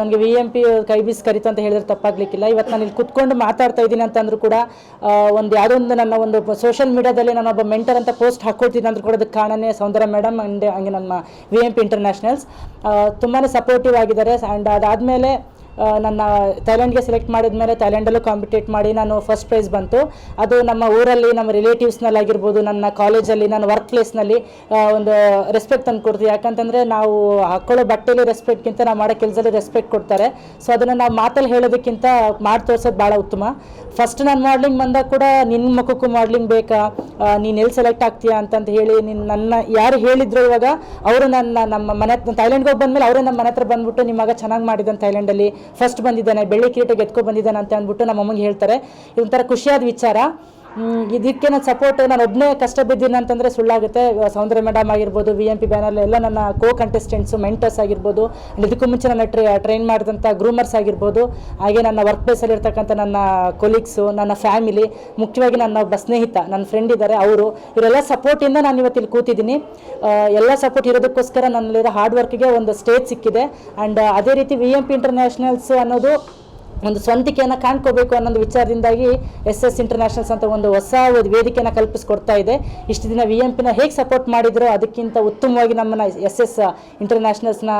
ನನಗೆ ವಿ ಎಂ ಪಿ ಕೈ ಬೀಸ್ ಕರಿತು ಅಂತ ಹೇಳಿದ್ರೆ ತಪ್ಪಾಗ್ಲಿಕ್ಕಿಲ್ಲ. ಇವತ್ತು ನಾನು ಇಲ್ಲಿ ಕುತ್ಕೊಂಡು ಮಾತಾಡ್ತಾ ಇದ್ದೀನಿ ಅಂತಂದ್ರೂ ಕೂಡ ಒಂದು ಯಾವುದೋ ಒಂದು ನನ್ನ ಒಂದು ಸೋಷಿಯಲ್ ಮೀಡಿಯಾದಲ್ಲಿ ನಾನು ಒಬ್ಬ ಮೆಂಟರ್ ಅಂತ ಪೋಸ್ಟ್ ಹಾಕ್ಕೊಳ್ತೀನಿ ಅಂತ ಕೊಡೋದಕ್ಕೆ ಕಾರಣನೇ ಸೌಂದರ್ಯ ಮೇಡಮ್ ಅಂಡ್ ಹಂಗೆ ನಮ್ಮ ವಿ ಎಂ ಪಿ ಇಂಟರ್ನ್ಯಾಷನಲ್ಸ್ ತುಂಬಾ ಸಪೋರ್ಟಿವ್ ಆಗಿದ್ದಾರೆ. ಆ್ಯಂಡ್ ಅದಾದಮೇಲೆ ನನ್ನ ಥೈಲ್ಯಾಂಡ್ಗೆ ಸೆಲೆಕ್ಟ್ ಮಾಡಿದ ಮೇಲೆ ಥೈಲ್ಯಾಂಡಲ್ಲೂ ಕಾಂಪಿಟೇಟ್ ಮಾಡಿ ನಾನು ಫಸ್ಟ್ ಪ್ರೈಸ್ ಬಂತು. ಅದು ನಮ್ಮ ಊರಲ್ಲಿ ನಮ್ಮ ರಿಲೇಟಿವ್ಸ್ನಲ್ಲಿ ಆಗಿರ್ಬೋದು ನನ್ನ ಕಾಲೇಜಲ್ಲಿ, ನನ್ನ ವರ್ಕ್ ಪ್ಲೇಸ್ನಲ್ಲಿ ಒಂದು ರೆಸ್ಪೆಕ್ಟ್ ತಂದು ಕೊಡ್ತೀವಿ. ಯಾಕಂತಂದರೆ ನಾವು ಹಾಕೊಳ್ಳೋ ಬಟ್ಟೆಲಿ ರೆಸ್ಪೆಕ್ಟ್ಗಿಂತ ನಾವು ಮಾಡೋ ಕೆಲಸದಲ್ಲಿ ರೆಸ್ಪೆಕ್ಟ್ ಕೊಡ್ತಾರೆ. ಸೊ ಅದನ್ನು ನಾವು ಮಾತಲ್ಲಿ ಹೇಳೋದಕ್ಕಿಂತ ಮಾಡಿ ತೋರ್ಸೋದು ಭಾಳ ಉತ್ತಮ. ಫಸ್ಟ್ ನಾನು ಮಾಡ್ಲಿಂಗ್ ಬಂದಾಗ ಕೂಡ ನಿನ್ನ ಮುಖಕ್ಕೂ ಮಾಡ್ಲಿಂಗ್ ಬೇಕಾ? ನೀನು ಎಲ್ಲಿ ಸೆಲೆಕ್ಟ್ ಆಗ್ತೀಯಾ ಅಂತಂತ ಹೇಳಿ ನಿನ್ನ ನನ್ನ, ಯಾರು ಹೇಳಿದ್ರು ಇವಾಗ, ಅವರು ನನ್ನ, ನಮ್ಮ ಮನೆ ಥೈಲ್ಯಾಂಡ್ಗೆ ಹೋಗಿ ಬಂದಮೇಲೆ ಅವರೇ ನಮ್ಮ ಮನೆ ಹತ್ರ ಬಂದ್ಬಿಟ್ಟು ನಿಮ್ಮ ಮಗ ಚೆನ್ನಾಗಿ ಮಾಡಿದ್ದಾನೆ ಥೈಲ್ಯಾಂಡಲ್ಲಿ. ಫಸ್ಟ್ ಬಂದಿದ್ದಾನೆ ಬೆಳ್ಳಿ ಕಿರೀಟ ಗೆದ್ಕೊ ಬಂದಿದ್ದಾನೆ ಅಂತ ಅಂದ್ಬಿಟ್ಟು ನಮ್ಮ ಅಮ್ಮಗೆ ಹೇಳ್ತಾರೆ. ಇದೊಂಥರ ಖುಷಿಯಾದ ವಿಚಾರ. ಇದಕ್ಕೆ ನಾನು ಸಪೋರ್ಟ್ ನಾನು ಒಬ್ಬನೇ ಕಷ್ಟ ಬಿದ್ದೀನಿ ಅಂತಂದರೆ ಸುಳ್ಳಾಗುತ್ತೆ. ಸೌಂದರ್ಯ ಮೇಡಮ್ ಆಗಿರ್ಬೋದು ವಿ ಎಂ ಪಿ ಬ್ಯಾನರ್ ಎಲ್ಲ ನನ್ನ ಕೋ ಕಂಟೆಸ್ಟೆಂಟ್ಸು ಮೆಂಟರ್ಸ್ ಆಗಿರ್ಬೋದು ಇದಕ್ಕೂ ಮುಂಚೆ ನನ್ನ ಟ್ರೈ ಟ್ರೈನ್ ಮಾಡಿದಂಥ ಗ್ರೂಮರ್ಸ್ ಆಗಿರ್ಬೋದು, ಹಾಗೆ ನನ್ನ ವರ್ಕ್ ಪ್ಲೇಸಲ್ಲಿ ಇರ್ತಕ್ಕಂಥ ನನ್ನ ಕೊಲೀಗ್ಸು ನನ್ನ ಫ್ಯಾಮಿಲಿ ಮುಖ್ಯವಾಗಿ ನನ್ನ ಒಬ್ಬ ಸ್ನೇಹಿತ, ನನ್ನ ಫ್ರೆಂಡ್ ಇದ್ದಾರೆ ಅವರು. ಇವರೆಲ್ಲ ಸಪೋರ್ಟಿಂದ ನಾನು ಇವತ್ತು ಇಲ್ಲಿ ಕೂತಿದ್ದೀನಿ. ಎಲ್ಲ ಸಪೋರ್ಟ್ ಇರೋದಕ್ಕೋಸ್ಕರ ನನ್ನಲ್ಲಿರೋ ಹಾರ್ಡ್ ವರ್ಕ್ಗೆ ಒಂದು ಸ್ಟೇಜ್ ಸಿಕ್ಕಿದೆ. ಆ್ಯಂಡ್ ಅದೇ ರೀತಿ ವಿ ಎಂ ಪಿ ಇಂಟರ್ನ್ಯಾಷನಲ್ಸ್ ಅನ್ನೋದು ಒಂದು ಸ್ವಂತಿಕೆಯನ್ನು ಕಾಣ್ಕೋಬೇಕು ಅನ್ನೋದು ವಿಚಾರದಿಂದಾಗಿ ಎಸ್ ಎಸ್ ಇಂಟರ್ನ್ಯಾಷನಲ್ಸ್ ಅಂತ ಒಂದು ಹೊಸ ವೇದಿಕೆಯನ್ನು ಕಲ್ಪಿಸ್ಕೊಡ್ತಾ ಇದೆ. ಇಷ್ಟು ದಿನ ವಿ ಎಂ ಪಿನ ಹೇಗೆ ಸಪೋರ್ಟ್ ಮಾಡಿದ್ರು ಅದಕ್ಕಿಂತ ಉತ್ತಮವಾಗಿ ನಮ್ಮನ್ನು ಎಸ್ ಎಸ್ ಇಂಟರ್ನ್ಯಾಷನಲ್ಸ್ನ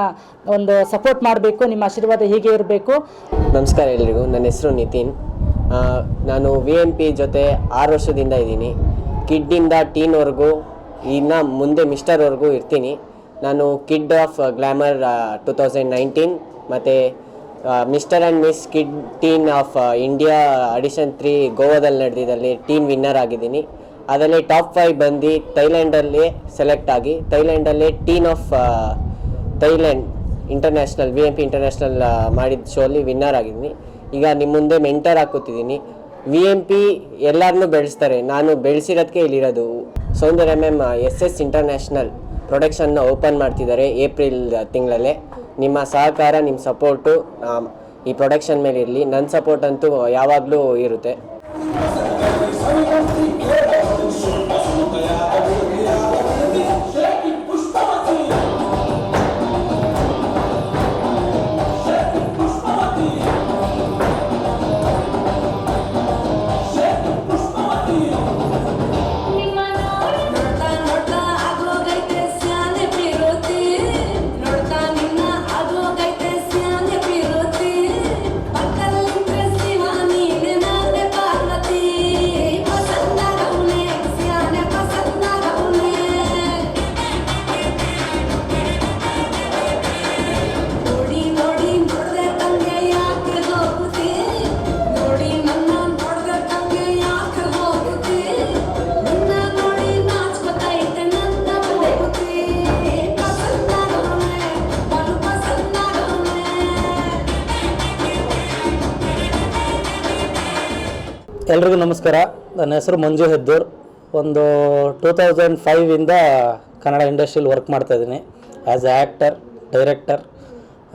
ಒಂದು ಸಪೋರ್ಟ್ ಮಾಡಬೇಕು, ನಿಮ್ಮ ಆಶೀರ್ವಾದ ಹೀಗೆ ಇರಬೇಕು. ನಮಸ್ಕಾರ ಎಲ್ರಿಗೂ. ನನ್ನ ಹೆಸರು ನಿತಿನ್. ನಾನು ವಿ ಎಂ ಪಿ ಜೊತೆ ಆರು ವರ್ಷದಿಂದ ಇದ್ದೀನಿ. ಕಿಡ್ಡಿಂದ ಟೀನ್ವರೆಗೂ, ಇನ್ನು ಮುಂದೆ ಮಿಸ್ಟರ್ವರೆಗೂ ಇರ್ತೀನಿ. ನಾನು kid of glamour two thousand nineteen ಮತ್ತು mister and miss kid teen of India audition three ಗೋವಾದಲ್ಲಿ ನಡೆದಿದ್ದಲ್ಲಿ ಟೀಮ್ ವಿನ್ನರ್ ಆಗಿದ್ದೀನಿ. ಅದರಲ್ಲಿ ಟಾಪ್ ಫೈವ್ ಬಂದು ಥೈಲ್ಯಾಂಡಲ್ಲಿ ಸೆಲೆಕ್ಟ್ ಆಗಿ, ಥೈಲ್ಯಾಂಡಲ್ಲಿ teen of Thailand international V M P international ಮಾಡಿದ ಶೋಲಿ ವಿನ್ನರ್ ಆಗಿದ್ದೀನಿ. ಈಗ ನಿಮ್ಮ ಮುಂದೆ ಮೆಂಟರ್ ಹಾಕೋತಿದ್ದೀನಿ ವಿ ಎಂ ಪಿ ಎಲ್ಲರನ್ನೂ ಬೆಳೆಸ್ತಾರೆ. ನಾನು ಬೆಳೆಸಿರೋದಕ್ಕೆ ಇಲ್ಲಿರೋದು Soundarya ma'am S S international ಪ್ರೊಡಕ್ಷನ್ನ open ಮಾಡ್ತಿದ್ದಾರೆ ಏಪ್ರಿಲ್ ತಿಂಗಳಲ್ಲೇ. ನಿಮ್ಮ ಸಹಕಾರ ನಿಮ್ಮ ಸಪೋರ್ಟು ಈ ಪ್ರೊಡಕ್ಷನ್ ಮೇಲೆ ಇರಲಿ ನನ್ನ ಸಪೋರ್ಟ್ ಅಂತೂ ಯಾವಾಗಲೂ ಇರುತ್ತೆ. ನಮಸ್ಕಾರ. ನನ್ನ ಹೆಸರು ಮಂಜು ಹೆದ್ದೂರ್. ಒಂದು ಟೂ ತೌಸಂಡ್ ಫೈವಿಂದ ಕನ್ನಡ ಇಂಡಸ್ಟ್ರಿಯಲ್ಲಿ ವರ್ಕ್ ಮಾಡ್ತಾಯಿದ್ದೀನಿ ಆ್ಯಸ್ ಎ ಆ್ಯಕ್ಟರ್ ಡೈರೆಕ್ಟರ್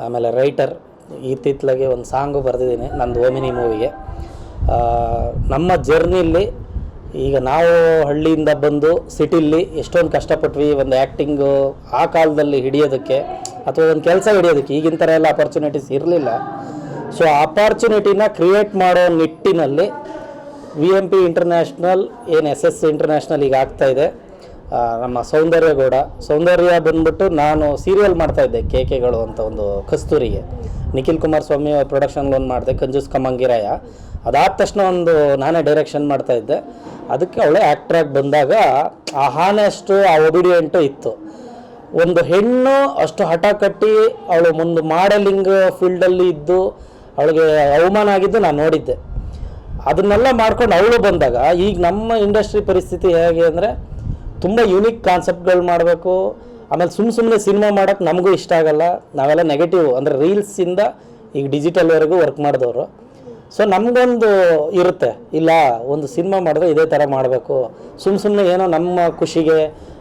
ಆಮೇಲೆ ರೈಟರ್ ಇತ್ತಿತ್ತಲಾಗೆ ಒಂದು ಸಾಂಗು ಬರೆದಿದ್ದೀನಿ ನಂದು ಓಮಿನಿ ಮೂವಿಗೆ ನಮ್ಮ ಜರ್ನಿಲಿ ಈಗ ನಾವು ಹಳ್ಳಿಯಿಂದ ಬಂದು ಸಿಟಿಲಿ ಎಷ್ಟೊಂದು ಕಷ್ಟಪಟ್ವಿ, ಒಂದು ಆ್ಯಕ್ಟಿಂಗು ಆ ಕಾಲದಲ್ಲಿ ಹಿಡಿಯೋದಕ್ಕೆ ಅಥವಾ ಒಂದು ಕೆಲಸ ಹಿಡಿಯೋದಕ್ಕೆ ಈಗಿನ ಥರ ಎಲ್ಲ ಅಪರ್ಚುನಿಟೀಸ್ ಇರಲಿಲ್ಲ. ಸೊ ಅಪಾರ್ಚುನಿಟಿನ ಕ್ರಿಯೇಟ್ ಮಾಡೋ ನಿಟ್ಟಿನಲ್ಲಿ ವಿ ಎಂ ಪಿ ಇಂಟರ್ನ್ಯಾಷನಲ್ ಏನು ಎಸ್ ಎಸ್ ಇಂಟರ್ನ್ಯಾಷನಲ್ ಈಗ ಆಗ್ತಾ ಇದೆ. ನಮ್ಮ ಸೌಂದರ್ಯ ಗೌಡ. ಸೌಂದರ್ಯ ಬಂದ್ಬಿಟ್ಟು ನಾನು ಸೀರಿಯಲ್ ಮಾಡ್ತಾಯಿದ್ದೆ ಕೆ ಕೆಗಳು ಅಂತ ಒಂದು ಕಸ್ತೂರಿಗೆ. ನಿಖಿಲ್ ಕುಮಾರಸ್ವಾಮಿ ಪ್ರೊಡಕ್ಷನ್ ಲೋನ್ ಮಾಡಿದೆ, ಕಂಜೂಸ್ ಕಮಂಗಿರಾಯ. ಅದಾದ ತಕ್ಷಣ ಒಂದು ನಾನೇ ಡೈರೆಕ್ಷನ್ ಮಾಡ್ತಾಯಿದ್ದೆ ಅದಕ್ಕೆ ಅವಳೆ ಆ್ಯಕ್ಟ್ರಾಗಿ ಬಂದಾಗ ಆ ಹಾನೆಸ್ಟು ಆ ಒಬಿಡಿಯೆಂಟು ಇತ್ತು. ಒಂದು ಹೆಣ್ಣು ಅಷ್ಟು ಹಠ ಕಟ್ಟಿ ಅವಳು ಮುಂದೆ ಮಾಡೆಲಿಂಗ್ ಫೀಲ್ಡಲ್ಲಿ ಇದ್ದು, ಅವಳಿಗೆ ಅವಮಾನ ಆಗಿದ್ದು ನಾನು ನೋಡಿದ್ದೆ. ಅದನ್ನೆಲ್ಲ ಮಾಡ್ಕೊಂಡು ಅವಳು ಬಂದಾಗ ಈಗ ನಮ್ಮ ಇಂಡಸ್ಟ್ರಿ ಪರಿಸ್ಥಿತಿ ಹೇಗೆ ಅಂದರೆ ತುಂಬ ಯೂನಿಕ್ ಕಾನ್ಸೆಪ್ಟ್ಗಳು ಮಾಡಬೇಕು. ಆಮೇಲೆ ಸುಮ್ಮ ಸುಮ್ಮನೆ ಸಿನಿಮಾ ಮಾಡೋಕ್ಕೆ ನಮಗೂ ಇಷ್ಟ ಆಗಲ್ಲ. ನಾವೆಲ್ಲ ನೆಗೆಟಿವ್ ಅಂದರೆ ರೀಲ್ಸಿಂದ ಈಗ ಡಿಜಿಟಲ್ವರೆಗೂ ವರ್ಕ್ ಮಾಡಿದವರು. ಸೊ ನಮಗೊಂದು ಇರುತ್ತೆ. ಇಲ್ಲ, ಒಂದು ಸಿನಿಮಾ ಮಾಡಿದ್ರೆ ಇದೇ ಥರ ಮಾಡಬೇಕು. ಸುಮ್ಮ ಸುಮ್ಮನೆ ಏನೋ ನಮ್ಮ ಖುಷಿಗೆ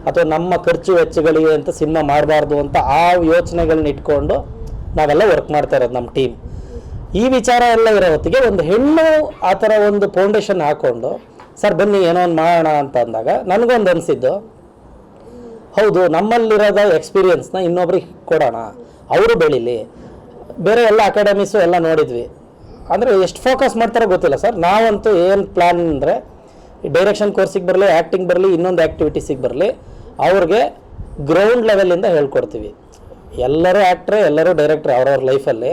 ಅಥವಾ ನಮ್ಮ ಖರ್ಚು ವೆಚ್ಚಗಳಿಗೆ ಅಂತ ಸಿನಿಮಾ ಮಾಡಬಾರ್ದು ಅಂತ ಆ ಯೋಚನೆಗಳನ್ನ ಇಟ್ಕೊಂಡು ನಾವೆಲ್ಲ ವರ್ಕ್ ಮಾಡ್ತಾ ಇರೋದು ನಮ್ಮ ಟೀಮ್ ಈ ವಿಚಾರ ಎಲ್ಲ ಇರೋ ಹೊತ್ತಿಗೆ ಒಂದು ಹೆಣ್ಣು ಆ ಥರ ಒಂದು ಫೌಂಡೇಶನ್ ಹಾಕ್ಕೊಂಡು ಸರ್, ಬನ್ನಿ, ಏನೋ ಒಂದು ಮಾಡೋಣ ಅಂತ ಅಂದಾಗ ನನಗೊಂದು ಅನಿಸಿದ್ದು, ಹೌದು, ನಮ್ಮಲ್ಲಿರೋದ ಎಕ್ಸ್ಪೀರಿಯನ್ಸ್ನ ಇನ್ನೊಬ್ರಿಗೆ ಕೊಡೋಣ. ಅವರು ಬೆಳೀಲಿ. ಬೇರೆ ಎಲ್ಲ ಅಕಾಡೆಮೀಸು ಎಲ್ಲ ನೋಡಿದ್ವಿ. ಅಂದರೆ ಎಷ್ಟು ಫೋಕಸ್ ಮಾಡ್ತಾರೋ ಗೊತ್ತಿಲ್ಲ, ಸರ್. ನಾವಂತೂ ಏನು ಪ್ಲ್ಯಾನ್ ಅಂದರೆ ಡೈರೆಕ್ಷನ್ ಕೋರ್ಸಿಗೆ ಬರಲಿ ಆ್ಯಕ್ಟಿಂಗ್ ಬರಲಿ, ಇನ್ನೊಂದು ಆ್ಯಕ್ಟಿವಿಟೀಸಿಗೆ ಬರಲಿ, ಅವ್ರಿಗೆ ಗ್ರೌಂಡ್ ಲೆವೆಲಿಂದ ಹೇಳ್ಕೊಡ್ತೀವಿ. ಎಲ್ಲರೂ ಆ್ಯಕ್ಟ್ರೆ ಎಲ್ಲರೂ ಡೈರೆಕ್ಟ್ರೆ ಅವ್ರವ್ರ ಲೈಫಲ್ಲಿ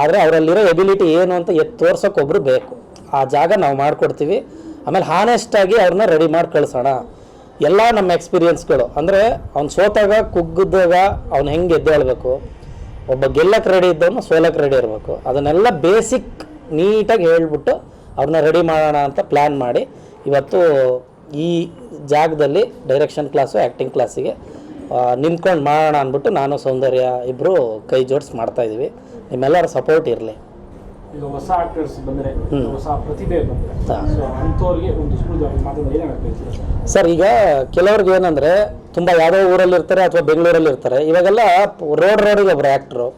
ಆದರೆ ಅವರಲ್ಲಿರೋ ಎಬಿಲಿಟಿ ಏನು ಅಂತ ಎತ್ತು ತೋರ್ಸೋಕೆ ಒಬ್ಬರು ಬೇಕು. ಆ ಜಾಗ ನಾವು ಮಾಡಿಕೊಡ್ತೀವಿ. ಆಮೇಲೆ ಹಾನೆಸ್ಟಾಗಿ ಅವ್ರನ್ನ ರೆಡಿ ಮಾಡಿ ಕಳಿಸೋಣ. ಎಲ್ಲ ನಮ್ಮ ಎಕ್ಸ್ಪೀರಿಯೆನ್ಸ್ಗಳು ಅಂದರೆ ಅವ್ನು ಸೋತಾಗ, ಕುಗ್ಗಿದ್ದಾಗ ಅವ್ನು ಹೆಂಗೆ ಎದ್ದೇಳಬೇಕು ಒಬ್ಬ ಗೆಲ್ಲಕ್ಕೆ ರೆಡಿ ಇದ್ದವನು ಸೋಲಕ್ಕೆ ರೆಡಿ ಇರಬೇಕು. ಅದನ್ನೆಲ್ಲ ಬೇಸಿಕ್ ನೀಟಾಗಿ ಹೇಳ್ಬಿಟ್ಟು ಅವ್ರನ್ನ ರೆಡಿ ಮಾಡೋಣ ಅಂತ ಪ್ಲ್ಯಾನ್ ಮಾಡಿ. ಇವತ್ತು ಈ ಜಾಗದಲ್ಲಿ ಡೈರೆಕ್ಷನ್ ಕ್ಲಾಸು ಆ್ಯಕ್ಟಿಂಗ್ ಕ್ಲಾಸಿಗೆ ನಿಂತ್ಕೊಂಡು ಮಾಡೋಣ ಅಂದ್ಬಿಟ್ಟು ನಾನು ಸೌಂದರ್ಯ ಇಬ್ಬರು ಕೈ ಜೋಡಿಸಿ ಮಾಡ್ತಾಯಿದ್ದೀವಿ ನಿಮ್ಮೆಲ್ಲರ ಸಪೋರ್ಟ್ ಇರಲಿ. ಈಗ ಹೊಸ ಆಕ್ಟರ್ಸ್ ಬಂದರೆ ಹೊಸ ಪ್ರತಿಭೆ ಬಂದರೆ. ಹಾ. ಸೊ ಅಂಥವ್ರಿಗೆ ಒಂದು ಸ್ಕೂಲ್ ಮಾತಾಡೋದು ಏನಾಗಬೇಕು ಸರ್ ಈಗ ಕೆಲವ್ರಿಗೆ ಏನಂದರೆ ತುಂಬ ಯಾವುದೋ ಊರಲ್ಲಿ ಇರ್ತಾರೆ ಅಥವಾ ಬೆಂಗಳೂರಲ್ಲಿ ಇರ್ತಾರೆ. ಇವಾಗೆಲ್ಲ ರೋಡ್ ರೋಡಿಗೆ ಒಬ್ಬರು ಆ್ಯಕ್ಟ್ರು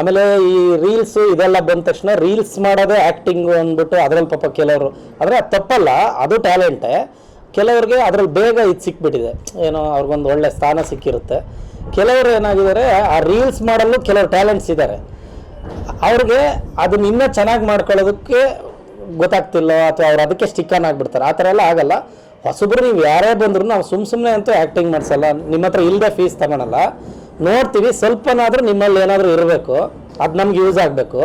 ಆಮೇಲೆ ಈ ರೀಲ್ಸು ಇದೆಲ್ಲ ಬಂದ ತಕ್ಷಣ ರೀಲ್ಸ್ ಮಾಡೋದೇ ಆ್ಯಕ್ಟಿಂಗು ಅಂದ್ಬಿಟ್ಟು ಅದರಲ್ಲಿ ಪಾಪ ಕೆಲವರು. ಆದರೆ ಅದು ತಪ್ಪಲ್ಲ ಅದು ಟ್ಯಾಲೆಂಟೇ ಕೆಲವ್ರಿಗೆ ಅದ್ರಲ್ಲಿ ಬೇಗ ಇದು ಸಿಕ್ಬಿಟ್ಟಿದೆ. ಏನೋ ಅವ್ರಿಗೊಂದು ಒಳ್ಳೆ ಸ್ಥಾನ ಸಿಕ್ಕಿರುತ್ತೆ. ಕೆಲವರು ಏನಾಗಿದ್ದಾರೆ ಆ ರೀಲ್ಸ್ ಮಾಡಲು ಕೆಲವರು ಟ್ಯಾಲೆಂಟ್ಸ್ ಇದ್ದಾರೆ. ಅವ್ರಿಗೆ ಅದನ್ನ ಇನ್ನೂ ಚೆನ್ನಾಗಿ ಮಾಡ್ಕೊಳ್ಳೋದಕ್ಕೆ ಗೊತ್ತಾಗ್ತಿಲ್ಲ ಅಥವಾ ಅವ್ರು ಅದಕ್ಕೆ ಸ್ಟಿಕ್ ಆನ್ ಆಗ್ಬಿಡ್ತಾರೆ. ಆ ಥರ ಎಲ್ಲ ಆಗಲ್ಲ. ಹೊಸಬ್ರು ನೀವು ಯಾರೇ ಬಂದರೂ ನಾವು ಸುಮ್ಮ ಸುಮ್ಮನೆ ಅಂತೂ ಆ್ಯಕ್ಟಿಂಗ್ ಮಾಡಿಸಲ್ಲ. ನಿಮ್ಮ ಹತ್ರ ಇಲ್ಲದೆ ಫೀಸ್ ತಗೊಳಲ್ಲ. ನೋಡ್ತೀವಿ, ಸ್ವಲ್ಪನಾದರೂ ನಿಮ್ಮಲ್ಲಿ ಏನಾದರೂ ಇರಬೇಕು. ಅದು ನಮ್ಗೆ ಯೂಸ್ ಆಗಬೇಕು.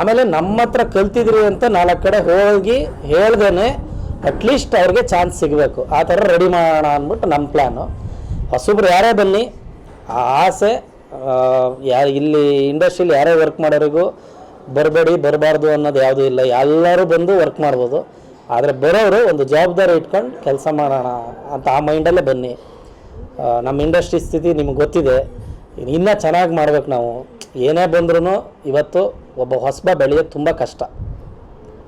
ಆಮೇಲೆ ನಮ್ಮ ಹತ್ರ ಕಲ್ತಿದ್ರಿ ಅಂತ ನಾಲ್ಕು ಕಡೆ ಹೋಗಿ ಹೇಳ್ದೇನೆ ಅಟ್ಲೀಸ್ಟ್ ಅವ್ರಿಗೆ ಚಾನ್ಸ್ ಸಿಗಬೇಕು. ಆ ಥರ ರೆಡಿ ಮಾಡೋಣ ಅಂದ್ಬಿಟ್ಟು ನಮ್ಮ ಪ್ಲ್ಯಾನು ಹೊಸಬ್ರು ಯಾರೇ ಬನ್ನಿ, ಆ ಆಸೆ ಯಾ ಇಲ್ಲಿ ಇಂಡಸ್ಟ್ರಿಯಲ್ಲಿ ಯಾರೇ ವರ್ಕ್ ಮಾಡೋರಿಗೂ ಬರಬೇಡಿ, ಬರಬಾರ್ದು ಅನ್ನೋದು ಯಾವುದೂ ಇಲ್ಲ. ಎಲ್ಲರೂ ಬಂದು ವರ್ಕ್ ಮಾಡ್ಬೋದು. ಆದರೆ ಬರೋರು ಒಂದು ಜವಾಬ್ದಾರಿ ಇಟ್ಕೊಂಡು ಕೆಲಸ ಮಾಡೋಣ ಅಂತ ಆ ಮೈಂಡಲ್ಲೇ ಬನ್ನಿ. ನಮ್ಮ ಇಂಡಸ್ಟ್ರಿ ಸ್ಥಿತಿ ನಿಮ್ಗೆ ಗೊತ್ತಿದೆ. ಇನ್ನೂ ಚೆನ್ನಾಗಿ ಮಾಡ್ಬೇಕು ನಾವು. ಏನೇ ಬಂದ್ರೂ ಇವತ್ತು ಒಬ್ಬ ಹೊಸಬ ಬೆಳೆಯೋದು ತುಂಬ ಕಷ್ಟ.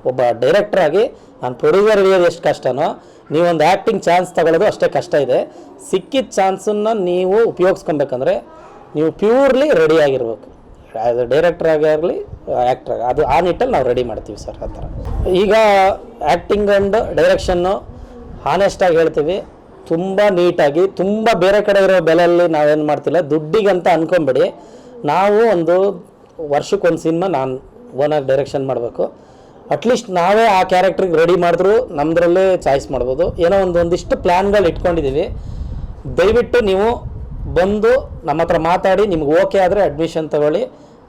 ಒಬ್ಬ ಡೈರೆಕ್ಟ್ರಾಗಿ ನಾನು ಪ್ರೊಡ್ಯೂಸರ್ ಇಳಿಯೋದು ಎಷ್ಟು ಕಷ್ಟನೋ ನೀವೊಂದು ಆ್ಯಕ್ಟಿಂಗ್ ಚಾನ್ಸ್ ತಗೊಳ್ಳೋದು ಅಷ್ಟೇ ಕಷ್ಟ ಇದೆ. ಸಿಕ್ಕಿದ ಚಾನ್ಸನ್ನು ನೀವು ಉಪಯೋಗಿಸ್ಕೊಬೇಕಂದ್ರೆ ನೀವು ಪ್ಯೂರ್ಲಿ ರೆಡಿ ಆಗಿರ್ಬೇಕು. ಆ್ಯಸ್ ಅ ಡೈರೆಕ್ಟರ್ ಆಗಿರಲಿ ಆ್ಯಕ್ಟರ್ ಆಗಿ, ಅದು ಆ ನಿಟ್ಟಲ್ಲಿ ನಾವು ರೆಡಿ ಮಾಡ್ತೀವಿ ಸರ್, ಆ ಥರ. ಈಗ ಆ್ಯಕ್ಟಿಂಗ್ ಆ್ಯಂಡ್ ಡೈರೆಕ್ಷನ್ನು ಹಾನೆಸ್ಟಾಗಿ ಹೇಳ್ತೀವಿ. ತುಂಬ ನೀಟಾಗಿ, ತುಂಬ ಬೇರೆ ಕಡೆ ಇರೋ ಬೆಲೆಯಲ್ಲಿ ನಾವೇನು ಮಾಡ್ತಿಲ್ಲ, ದುಡ್ಡಿಗಂತ ಅಂದ್ಕೊಂಬಿಡಿ ನಾವು ಒಂದು ವರ್ಷಕ್ಕೊಂದು ಸಿನಿಮಾ ನಾನು ಓನಾಗಿ ಡೈರೆಕ್ಷನ್ ಮಾಡಬೇಕು. ಅಟ್ಲೀಸ್ಟ್ ನಾವೇ ಆ ಕ್ಯಾರೆಕ್ಟ್ರಿಗೆ ರೆಡಿ ಮಾಡಿದ್ರು ನಮ್ಮದ್ರಲ್ಲೇ ಚಾಯ್ಸ್ ಮಾಡ್ಬೋದು. ಏನೋ ಒಂದು ಒಂದಿಷ್ಟು ಪ್ಲ್ಯಾನ್ಗಳು ಇಟ್ಕೊಂಡಿದ್ದೀವಿ ದಯವಿಟ್ಟು ನೀವು ಬಂದು ನಮ್ಮ ಹತ್ರ ಮಾತಾಡಿ, ನಿಮ್ಗೆ ಓಕೆ ಆದರೆ ಅಡ್ಮಿಷನ್ ತಗೊಳ್ಳಿ.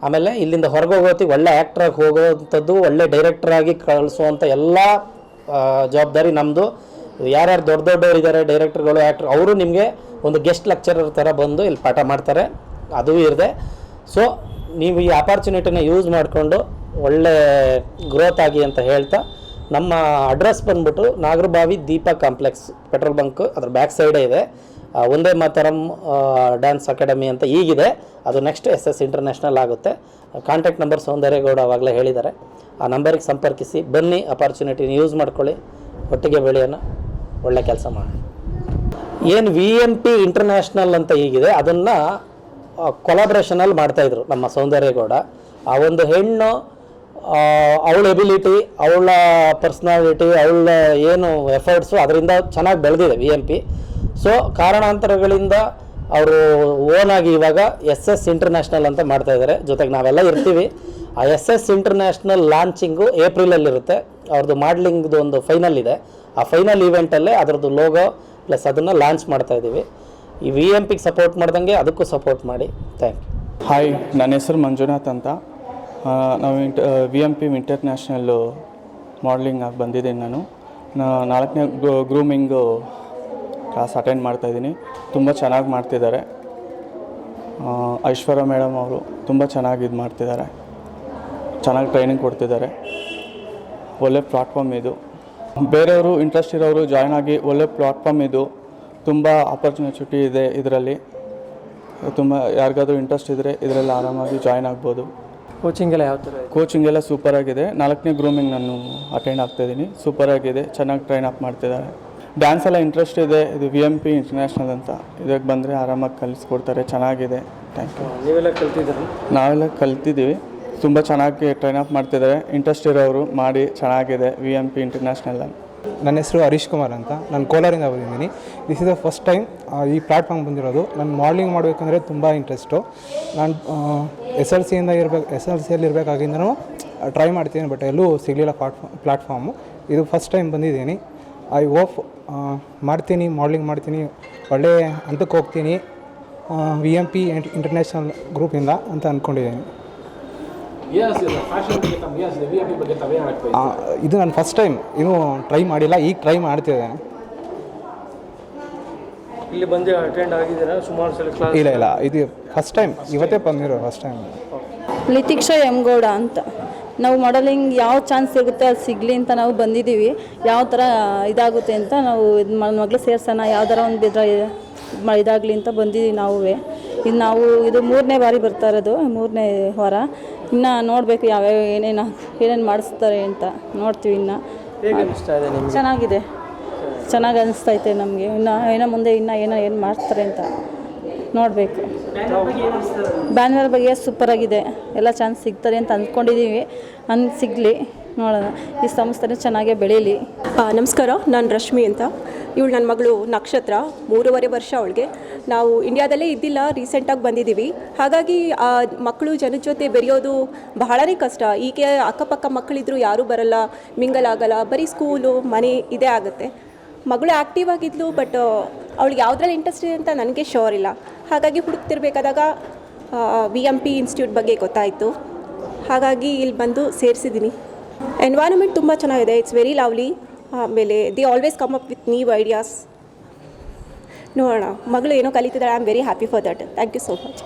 ಆಮೇಲೆ ಇಲ್ಲಿಂದ ಹೊರಗೆ ಹೋಗೋತಿ, ಒಳ್ಳೆ ಆ್ಯಕ್ಟ್ರಾಗಿ ಹೋಗೋವಂಥದ್ದು, ಒಳ್ಳೆ ಡೈರೆಕ್ಟ್ರಾಗಿ ಕಳಿಸುವಂಥ ಎಲ್ಲ ಜವಾಬ್ದಾರಿ ನಮ್ಮದು ಯಾರ್ಯಾರು ದೊಡ್ಡ ದೊಡ್ಡವರು ಇದ್ದಾರೆ ಡೈರೆಕ್ಟರ್ಗಳು ಆ್ಯಕ್ಟ್ರ್ ಅವರು ನಿಮಗೆ ಒಂದು ಗೆಸ್ಟ್ ಲೆಕ್ಚರರ್ ಥರ ಬಂದು ಇಲ್ಲಿ ಪಾಠ ಮಾಡ್ತಾರೆ. ಅದು ಇರದೆ. ಸೊ ನೀವು ಈ ಆಪರ್ಚುನಿಟಿನ ಯೂಸ್ ಮಾಡಿಕೊಂಡು ಒಳ್ಳೆ ಗ್ರೋತ್ ಆಗಿ ಅಂತ ಹೇಳ್ತಾ, ನಮ್ಮ ಅಡ್ರೆಸ್ ಬಂದ್ಬಿಟ್ಟು Nagarbhavi Deepa complex petrol bunk ಅದ್ರ ಬ್ಯಾಕ್ ಸೈಡೇ ಇದೆ. ಒಂದೇ ಮಾತರಂ ಡ್ಯಾನ್ಸ್ ಅಕಾಡೆಮಿ ಅಂತ ಈಗಿದೆ. ಅದು ನೆಕ್ಸ್ಟ್ ಎಸ್ ಎಸ್ ಇಂಟರ್ನ್ಯಾಷನಲ್ ಆಗುತ್ತೆ. ಕಾಂಟ್ಯಾಕ್ಟ್ ನಂಬರ್ ಸೌಂದರ್ಯಗೌಡ ಆವಾಗಲೇ ಹೇಳಿದ್ದಾರೆ. ಆ ನಂಬರಿಗೆ ಸಂಪರ್ಕಿಸಿ. ಬನ್ನಿ ಅಪಾರ್ಚುನಿಟಿನ ಯೂಸ್ ಮಾಡ್ಕೊಳ್ಳಿ. ಒಟ್ಟಿಗೆ ಬೆಳೆಯೋಣ. ಒಳ್ಳೆ ಕೆಲಸ ಮಾಡಿ. ಏನು ವಿ ಎಂ ಪಿ ಇಂಟರ್ನ್ಯಾಷನಲ್ ಅಂತ ಈಗಿದೆ, ಅದನ್ನು ಕೊಲಾಬ್ರೇಷನಲ್ಲಿ ಮಾಡ್ತಾಯಿದ್ರು ನಮ್ಮ ಸೌಂದರ್ಯಗೌಡ. ಆ ಒಂದು ಹೆಣ್ಣು ಅವಳ ಎಬಿಲಿಟಿ ಅವಳ ಪರ್ಸ್ನಾಲಿಟಿ ಅವಳ ಏನು ಎಫರ್ಟ್ಸು ಅದರಿಂದ ಚೆನ್ನಾಗಿ ಬೆಳೆದಿದೆ ವಿ ಎಂ ಪಿ ಸೊ ಕಾರಣಾಂತರಗಳಿಂದ ಅವರು ಓನಾಗಿ ಇವಾಗ ಎಸ್ ಎಸ್ ಇಂಟರ್ನ್ಯಾಷನಲ್ ಅಂತ ಮಾಡ್ತಾ ಇದ್ದಾರೆ ಜೊತೆಗೆ ನಾವೆಲ್ಲ ಇರ್ತೀವಿ. ಆ ಎಸ್ ಎಸ್ ಇಂಟರ್ನ್ಯಾಷನಲ್ ಲಾಂಚಿಂಗು ಏಪ್ರಿಲಲ್ಲಿರುತ್ತೆ. ಅವ್ರದ್ದು ಮಾಡ್ಲಿಂಗ್ದು ಒಂದು ಫೈನಲ್ ಇದೆ. ಆ ಫೈನಲ್ ಈವೆಂಟಲ್ಲೇ ಅದರದ್ದು ಲೋಗೋ ಪ್ಲಸ್ ಅದನ್ನು ಲಾಂಚ್ ಮಾಡ್ತಾ ಇದ್ದೀವಿ. ಈ ವಿ ಎಂ ಪಿಗೆ ಸಪೋರ್ಟ್ ಮಾಡ್ದಂಗೆ ಅದಕ್ಕೂ ಸಪೋರ್ಟ್ ಮಾಡಿ. ಥ್ಯಾಂಕ್ ಯು ಹಾಯ್ ನನ್ನ ಹೆಸರು ಮಂಜುನಾಥ್ ಅಂತ. ನಾವು ಇಂಟ ವಿ ಎಂ ಪಿ ಇಂಟರ್ನ್ಯಾಷನಲ್ಲು ಮಾಡಲಿಂಗ್ ಆಗಿ ಬಂದಿದ್ದೀನಿ ನಾನು. ನಾಲ್ಕನೇ ಗ್ರೂಮಿಂಗು ಕ್ಲಾಸ್ ಅಟೆಂಡ್ ಮಾಡ್ತಾಯಿದ್ದೀನಿ ತುಂಬ ಚೆನ್ನಾಗಿ ಮಾಡ್ತಿದ್ದಾರೆ. ಐಶ್ವರ್ಯ ಮೇಡಮ್ ಅವರು ತುಂಬ ಚೆನ್ನಾಗಿ ಇದು ಮಾಡ್ತಿದ್ದಾರೆ. ಚೆನ್ನಾಗಿ ಟ್ರೈನಿಂಗ್ ಕೊಡ್ತಿದ್ದಾರೆ. ಒಳ್ಳೆ ಪ್ಲಾಟ್ಫಾರ್ಮ್ ಇದು. ಬೇರೆಯವರು ಇಂಟ್ರೆಸ್ಟ್ ಇರೋರು ಜಾಯ್ನ್ ಆಗಿ ಒಳ್ಳೆ ಪ್ಲಾಟ್ಫಾರ್ಮ್ ಇದು. ತುಂಬ ಆಪರ್ಚುನಿಟಿ ಇದೆ ಇದರಲ್ಲಿ. ತುಂಬ ಯಾರಿಗಾದ್ರೂ ಇಂಟ್ರೆಸ್ಟ್ ಇದ್ದರೆ ಇದರಲ್ಲಿ ಆರಾಮಾಗಿ ಜಾಯ್ನ್ ಆಗ್ಬೋದು. ಕೋಚಿಂಗ್ ಎಲ್ಲ ಯಾವ ಥರ ಇದೆ? ಕೋಚಿಂಗ್ ಎಲ್ಲ ಸೂಪರ್ ಆಗಿದೆ. ನಾಲ್ಕನೇ ಗ್ರೂಮಿಂಗ್ ನಾನು ಅಟೆಂಡ್ ಆಗ್ತಾಯಿದ್ದೀನಿ ಸೂಪರಾಗಿದೆ ಚೆನ್ನಾಗಿ ಟ್ರೈನ್ ಅಪ್ ಮಾಡ್ತಿದ್ದಾರೆ. ಡ್ಯಾನ್ಸ್ ಎಲ್ಲ ಇಂಟ್ರೆಸ್ಟ್ ಇದೆ. ಇದು ವಿ ಎಂ ಪಿ ಇಂಟರ್ನ್ಯಾಷನಲ್ ಅಂತ. ಇದಕ್ಕೆ ಬಂದರೆ ಆರಾಮಾಗಿ ಕಲಿಸ್ಕೊಡ್ತಾರೆ. ಚೆನ್ನಾಗಿದೆ. ಥ್ಯಾಂಕ್ ಯು ನೀವೆಲ್ಲ ಕಲ್ತಿದ್ದೀರಿ? ನಾವೆಲ್ಲ ಕಲ್ತಿದ್ದೀವಿ. ತುಂಬ ಚೆನ್ನಾಗಿ ಟ್ರೈನ್ ಅಪ್ ಮಾಡ್ತಿದ್ದಾರೆ. ಇಂಟ್ರೆಸ್ಟ್ ಇರೋರು ಮಾಡಿ ಚೆನ್ನಾಗಿದೆ ವಿ ಎಂ ಪಿ ಇಂಟರ್ನ್ಯಾಷನಲ್ ಅಂತ ನನ್ನ ಹೆಸರು ಹರೀಶ್ ಕುಮಾರ್ ಅಂತ. ನಾನು ಕೋಲಾರಿಂದ ಬಂದಿದ್ದೀನಿ. This is the first time ಈ ಪ್ಲ್ಯಾಟ್ಫಾರ್ಮ್ ಬಂದಿರೋದು. ನಾನು ಮಾಡಲಿಂಗ್ ಮಾಡಬೇಕಂದ್ರೆ ತುಂಬ ಇಂಟ್ರೆಸ್ಟು ನಾನು ಎಸ್ ಎಲ್ ಸಿಯಿಂದ ಇರಬೇಕು ಎಸ್ ಎಲ್ ಸಿಯಲ್ಲಿ ಇರಬೇಕಾಗಿಂದನೂ ಟ್ರೈ ಮಾಡ್ತೀನಿ ಬಟ್ ಎಲ್ಲೂ ಸಿಗಲಿಲ್ಲ ಪ್ಲಾಟ್ಫಾರ್ಮ್ ಪ್ಲ್ಯಾಟ್ಫಾರ್ಮು ಇದು ಫಸ್ಟ್ ಟೈಮ್ ಬಂದಿದ್ದೀನಿ. ಐ ಹೋಪ್ ಮಾಡ್ತೀನಿ ಮಾಡ್ಲಿಂಗ್ ಮಾಡ್ತೀನಿ ಒಳ್ಳೆ ಹಂತಕ್ಕೆ ಹೋಗ್ತೀನಿ ವಿ ಎಂ ಪಿ ಇಂಟರ್ನ್ಯಾಷನಲ್ ಗ್ರೂಪಿಂದ ಅಂತ ಅಂದ್ಕೊಂಡಿದ್ದೀನಿ ಇದು ನಾನು ಫಸ್ಟ್ ಟೈಮ್ ಇನ್ನೂ ಟ್ರೈ ಮಾಡಿಲ್ಲ ಈಗ ಟ್ರೈ ಮಾಡ್ತಿದ್ದೇನೆ. ಇಲ್ಲಿ ಬಂದು ಅಟೆಂಡ್ ಆಗಿದ್ದೀರಾ? ಸುಮಾರು ಸಲ ಕ್ಲಾಸ್ ಇಲ್ಲ ಇಲ್ಲ ಇದು ಫಸ್ಟ್ ಟೈಮ್ ಇವತ್ತೇ ಬಂದಿರೋ ಫಸ್ಟ್ ಟೈಮ್ ಲಿತಿಕ್ಷಾ ಎಮ್ಗೌಡ ಅಂತ. ನಾವು ಮಾಡಲಿಂಗ್ ಯಾವ ಚಾನ್ಸ್ ಸಿಗುತ್ತೆ ಅದು ಸಿಗಲಿ ಅಂತ ನಾವು ಬಂದಿದ್ದೀವಿ. ಯಾವ ಥರ ಇದಾಗುತ್ತೆ ಅಂತ ನಾವು ಇದು ಮಗಳು ಸೇರ್ಸೋಣ ಯಾವ್ದಾರ ಒಂದು ಇದ್ರ ಇದಾಗಲಿ ಅಂತ ಬಂದಿದ್ದೀವಿ ನಾವು ಇನ್ನು ನಾವು ಇದು ಮೂರನೇ ಬಾರಿ ಬರ್ತಾ ಇರೋದು ಮೂರನೇ ವಾರ. ಇನ್ನು ನೋಡಬೇಕು ಯಾವ್ಯಾವ ಏನೇನು ಏನೇನು ಮಾಡಿಸ್ತಾರೆ ಅಂತ ನೋಡ್ತೀವಿ ಇನ್ನು. ಚೆನ್ನಾಗಿದೆ. ಚೆನ್ನಾಗಿ ಅನಿಸ್ತೈತೆ ನಮಗೆ. ಇನ್ನು ಏನೋ ಮುಂದೆ ಇನ್ನೂ ಏನೋ ಏನು ಮಾಡ್ತಾರೆ ಅಂತ ನೋಡಬೇಕು. ಬ್ಯಾನರ್ ಬಗ್ಗೆ ಸೂಪರಾಗಿದೆ ಎಲ್ಲ ಚಾನ್ಸ್ ಸಿಗ್ತಾರೆ ಅಂತ ಅಂದ್ಕೊಂಡಿದ್ದೀವಿ ಅನ್ ಸಿಗಲಿ, ನೋಡೋಣ. ಈ ಸಂಸ್ಥೆ ಚೆನ್ನಾಗೇ ಬೆಳೀಲಿ. ನಮಸ್ಕಾರ. ನಾನು ರಶ್ಮಿ ಅಂತ. ಇವಳು ನನ್ನ ಮಗಳು ನಕ್ಷತ್ರ. ಮೂರುವರೆ ವರ್ಷ ಅವಳಿಗೆ. ನಾವು ಇಂಡಿಯಾದಲ್ಲೇ ಇದ್ದಿಲ್ಲ ರೀಸೆಂಟಾಗಿ ಬಂದಿದ್ದೀವಿ ಹಾಗಾಗಿ, ಆ ಮಕ್ಕಳು ಜನ ಜೊತೆ ಬೆರೆಯೋದು ಬಹಳನೇ ಕಷ್ಟ. ಈಕೆ ಅಕ್ಕಪಕ್ಕ ಮಕ್ಕಳಿದ್ರು ಯಾರೂ ಬರಲ್ಲ ಮಿಂಗಲ್ ಆಗಲ್ಲ ಬರೀ ಸ್ಕೂಲು ಮನೆ, ಇದೇ ಆಗುತ್ತೆ. ಮಗಳು ಆ್ಯಕ್ಟಿವ್ ಆಗಿದ್ಲು ಬಟ್ ಅವಳಿಗೆ ಯಾವುದ್ರಲ್ಲಿ ಇಂಟ್ರೆಸ್ಟ್ ಇದೆ ಅಂತ ನನಗೆ ಶೋರ್ ಇಲ್ಲ. ಹಾಗಾಗಿ ಹುಡುಕ್ತಿರ್ಬೇಕಾದಾಗ ವಿ ಎಂ ಪಿ ಇನ್ಸ್ಟಿಟ್ಯೂಟ್ ಬಗ್ಗೆ ಗೊತ್ತಾಯಿತು. ಹಾಗಾಗಿ ಇಲ್ಲಿ ಬಂದು ಸೇರಿಸಿದ್ದೀನಿ. ಎನ್ವೈರನ್ಮೆಂಟ್ ತುಂಬ ಚೆನ್ನಾಗಿದೆ. ಇಟ್ಸ್ ವೆರಿ ಲವ್ಲಿ ಆಮೇಲೆ the always come up with new ideas ನೋಡೋಣ. ಮಗಳು ಏನೋ ಕಲಿತಿದ್ದಾಳೆ. I am very happy for that thank you so much